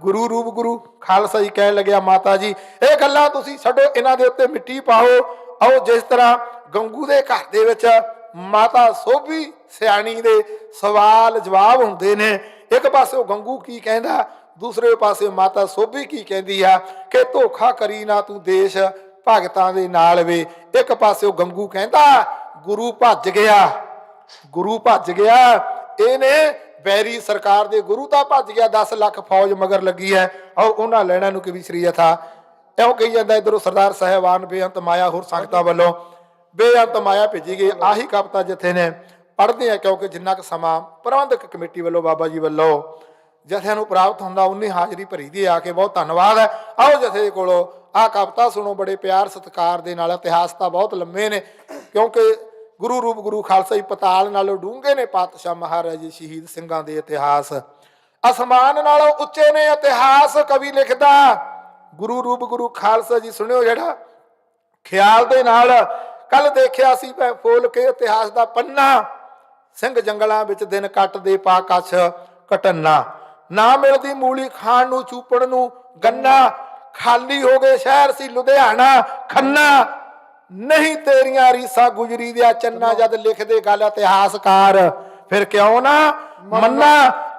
ਗੁਰੂ ਰੂਪ ਗੁਰੂ ਖਾਲਸਾ ਜੀ ਕਹਿਣ ਲੱਗਿਆ, ਮਾਤਾ ਜੀ, ਇਹ ਗੱਲਾਂ ਤੁਸੀਂ ਛੱਡੋ, ਇਹਨਾਂ ਦੇ ਉੱਤੇ ਮਿੱਟੀ ਪਾਓ। ਆਓ ਜਿਸ ਤਰ੍ਹਾਂ ਗੰਗੂ ਦੇ ਘਰ ਦੇ ਵਿੱਚ ਮਾਤਾ ਸੋਭੀ ਸਿਆਣੀ ਦੇ ਸਵਾਲ ਜਵਾਬ ਹੁੰਦੇ ਨੇ। ਇੱਕ ਪਾਸੇ ਉਹ ਗੰਗੂ ਕੀ ਕਹਿੰਦਾ, ਦੂਸਰੇ ਪਾਸੇ ਮਾਤਾ ਸੋਭੀ ਕੀ ਕਹਿੰਦੀ ਆ ਕਿ ਧੋਖਾ ਕਰੀ ਨਾ ਤੂੰ ਦੇਸ਼, ਭਗਤਾਂ ਦੇ ਨਾਲ ਵੇ। ਇੱਕ ਪਾਸੇ ਉਹ ਗੰਗੂ ਕਹਿੰਦਾ, ਗੁਰੂ ਭੱਜ ਗਿਆ, ਗੁਰੂ ਭੱਜ ਗਿਆ। ਇਹਨੇ ਬੈਰੀ ਸਰਕਾਰ ਦੇ ਗੁਰੂ ਤਾਂ ਭੱਜ ਗਿਆ 10 ਲੱਖ ਫੌਜ ਮਗਰ ਲੱਗੀ ਹੈ। ਆਓ ਉਹਨਾਂ ਲੈਣਾ ਨੂੰ ਕਿ ਵੀ ਸ਼੍ਰੀ ਥਾ ਇਉਂ ਕਹੀ ਜਾਂਦਾ ਇਧਰੋਂ ਸਰਦਾਰ ਸਹਿਬਾਨ ਬੇਅੰਤ ਮਾਇਆ ਹੋਰ ਸੰਗਤਾਂ ਵੱਲੋਂ। ਬੇਅੰਤ ਮਾਇਆ ਭੇਜੀ ਗਈ, ਆਹੀ ਕਵਿਤਾ ਜਿੱਥੇ ਨੇ ਪੜ੍ਹਦੇ ਆ ਕਿਉਂਕਿ ਜਿੰਨਾ ਕੁ ਸਮਾਂ ਪ੍ਰਬੰਧਕ ਕਮੇਟੀ ਵੱਲੋਂ ਬਾਬਾ ਜੀ ਵੱਲੋਂ ਜਥਿਆਂ ਨੂੰ ਪ੍ਰਾਪਤ ਹੁੰਦਾ, ਉਨੀ ਹਾਜ਼ਰੀ ਭਰੀ ਦੀ ਆ ਕੇ ਬਹੁਤ ਧੰਨਵਾਦ ਹੈ। ਆਓ ਜਥੇ ਦੇ ਕੋਲੋਂ ਆ ਕਵਿਤਾ ਸੁਣੋ, ਬੜੇ ਪਿਆਰ ਸਤਿਕਾਰ ਦੇ ਨਾਲ, ਇਤਿਹਾਸ ਤਾਂ ਬਹੁਤ ਲੰਮੇ ਨੇ ਕਿਉਂਕਿ ਗੁਰੂ ਰੂਪ ਗੁਰੂ ਖਾਲਸਾ ਜੀ ਪਤਾਲ ਨਾਲੋਂ ਡੂੰਘੇ ਨੇ ਪਾਤਸ਼ਾਹ ਮਹਾਰਾਜ ਸ਼ਹੀਦ ਸਿੰਘਾਂ ਦੇ ਇਤਿਹਾਸ। ਅਸਮਾਨ ਨਾਲੋਂ ਉੱਚੇ ਨੇ ਇਤਿਹਾਸ, ਕਵੀ ਲਿਖਦਾ। ਗੁਰੂ ਰੂਪ ਗੁਰੂ ਖਾਲਸਾ ਜੀ ਸੁਣਿਓ ਜਿਹੜਾ ਖਿਆਲ ਦੇ ਨਾਲ ਕੱਲ ਦੇਖਿਆ ਸੀ ਮੈਂ ਫੋਲ ਕੇ ਇਤਿਹਾਸ ਦਾ ਪੰਨਾ। ਸਿੰਘ ਜੰਗਲਾਂ ਵਿੱਚ ਦਿਨ ਕੱਟਦੇ ਪਾ ਕਛ ਕਟੰਨਾ। ਨਾ ਮਿਲਦੀ ਮੂਲੀ ਖਾਣ ਨੂੰ ਚੂਪਣ ਨੂੰ ਗੰਨਾ। ਖਾਲੀ ਹੋ ਗਏ ਸ਼ਹਿਰ ਸੀ ਲੁਧਿਆਣਾ, ਖੰਨਾ। ਨਹੀਂ ਤੇਰੀਆਂ ਰੀਸਾਂ ਗੁਜਰੀ ਦਿਆ ਚੰਨਾ ਜਦ ਲਿਖਦੇ ਗੱਲ ਇਤਿਹਾਸਕਾਰ। ਫਿਰ ਕਿਉਂ ਨਾ ਮੰਨਾ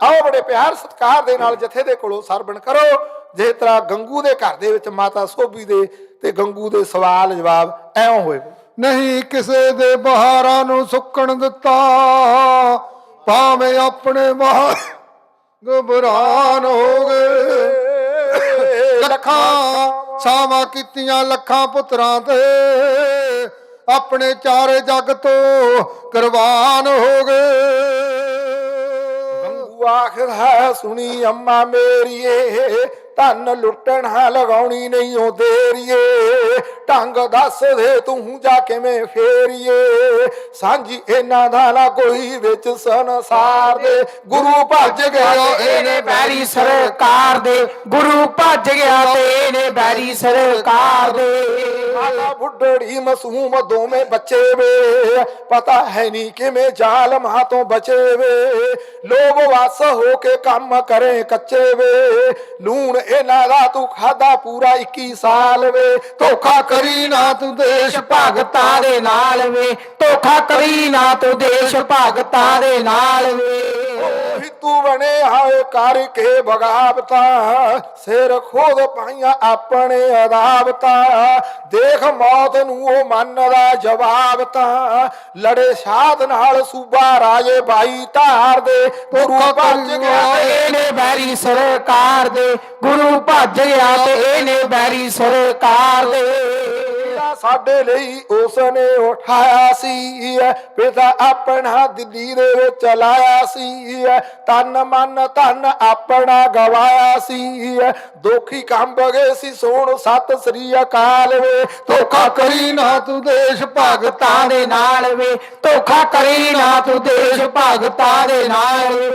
ਆਓ ਬੜੇ ਪਿਆਰ ਸਤਿਕਾਰ ਦੇ ਨਾਲ ਜਥੇ ਦੇ ਕੋਲੋਂ ਸਰਵਣ ਕਰੋ। ਜੇ ਤਰ੍ਹਾਂ ਗੰਗੂ ਦੇ ਘਰ ਦੇ ਵਿੱਚ ਮਾਤਾ ਸੋਭੀ ਦੇ ਤੇ ਗੰਗੂ ਦੇ ਸਵਾਲ ਜਵਾਬ ਐਉਂ ਹੋਏ। ਨਹੀਂ ਕਿਸੇ ਦੇ ਬਹਾਰਾਂ ਨੂੰ ਸੁੱਕਣ ਦਿੱਤਾ। ਭਾਵੇਂ ਆਪਣੇ ਮਹਾ ਗਬਰਾਨ ਹੋ ਗਏ। ਲੱਖਾਂ ਸਾਵਾਂ ਕੀਤੀਆਂ ਲੱਖਾਂ ਪੁੱਤਰਾਂ ਤੇ ਆਪਣੇ ਚਾਰੇ ਜੱਗ ਤੋਂ ਕੁਰਬਾਨ ਹੋ ਗਏ। ਗੰਗੂ ਆਖਰ ਹੈ, ਸੁਣੀ ਅੰਮਾ ਮੇਰੀਏ, ਧਨ ਲੁੱਟਣਾ ਲਗਾਉਣੀ ਨਹੀਂ ਉਹ ਦੇਰੀਏ। ਢੰਗ ਦੱਸ ਦੇ ਤੂੰ ਜਾ ਕਿਵੇਂ ਫੇਰੀਏ? ਸਾਂਝੀ ਇਹਨਾਂ ਦਾ ਨਾ ਕੋਈ ਵਿੱਚ ਸੰਸਾਰ ਦੇ। ਗੁਰੂ ਭੱਜ ਗਿਆ ਇਹਨੇ ਬੈਰੀ ਸਰਕਾਰ ਦੇ। ਗੁਰੂ ਭੱਜ ਗਿਆ ਤੇ ਇਹਨੇ ਬੈਰੀ ਸਰਕਾਰ ਦੇ। ਮਾਤਾ ਬੁੱਢੜੀ ਮਾਸੂਮ ਦੋਵੇਂ ਬੱਚੇ ਵੇ। ਪਤਾ ਹੈ ਨਹੀਂ ਕਿਵੇਂ ਜ਼ਾਲਮਾਂ ਤੋਂ ਬਚੇ ਵੇ। ਲੋਭ ਵਸ ਹੋ ਕੇ ਕੰਮ ਕਰੇ ਕੱਚੇ ਵੇ। ਲੂਣ ਇਹਨਾਂ ਦਾ ਤੂੰ ਖਾਦਾ ਪੂਰਾ 21 ਸਾਲ ਵੇ। ਧੋਖਾ ਕਰੀ ਨਾ ਤੂੰ ਦੇਸ਼ ਭਗਤਾਂ ਦੇ ਨਾਲ ਵੇ, ਧੋਖਾ ਕਰੀ ਨਾ ਤੂੰ ਦੇਸ਼ ਭਗਤਾਂ ਦੇ ਨਾਲ ਵੇ। ਉਹੀ ਤੂੰ ਬਣੇ ਆਏ ਕਰਕੇ ਬਗਾਵਤਾਂ ਸਿਰ ਖੋਦ ਪਾਈਆਂ ਆਪਣੇ ਅਦਾਵਤਾਂ। ਦੇਖ ਮੌਤ ਨੂੰ ਉਹ ਮੰਨਦਾ ਜਵਾਬ ਤਾਂ ਲੜੇ ਸਾਧ ਨਾਲ ਸੂਬਾ ਰਾਜੇ ਬਾਈ ਧਾਰ ਦੇ। ਗੁਰੂ ਭੱਜ ਗਿਆ ਤੇ ਇਹਨੇ ਬੈਰੀ ਸਰਕਾਰ ਦੇ। ਗੁਰੂ ਭੱਜ ਗਿਆ ਤੇ ਇਹਨੇ ਬੈਰੀ ਸਰਕਾਰ ਦੇ। ਸਾਡੇ ਲਈ ਉਸ ਨੇ ਉਠਾਇਆ ਸੀ ਪਿਤਾ ਆਪਣਾ ਦਿੱਲੀ ਦੇ ਵਿੱਚ ਲਾਇਆ ਸੀ ਤਨ ਮਨ ਧਨ ਆਪਣਾ ਗਵਾਇਆ ਸੀ ਦੋਖੀ ਕੰਬ ਗਏ ਸੀ ਸੋਣ ਸਤ ਸ੍ਰੀ ਅਕਾਲ ਵੇ। ਧੋਖਾ ਕਰੀ ਨਾ ਤੂੰ ਦੇਸ਼ ਭਗਤਾਂ ਭਗਤਾਂ ਦੇ ਨਾਲ ਵੇ। ਧੋਖਾ ਕਰੀ ਨਾ ਤੂੰ ਦੇਸ਼ ਭਗਤਾਂ ਦੇ ਨਾਲ ਵੇ।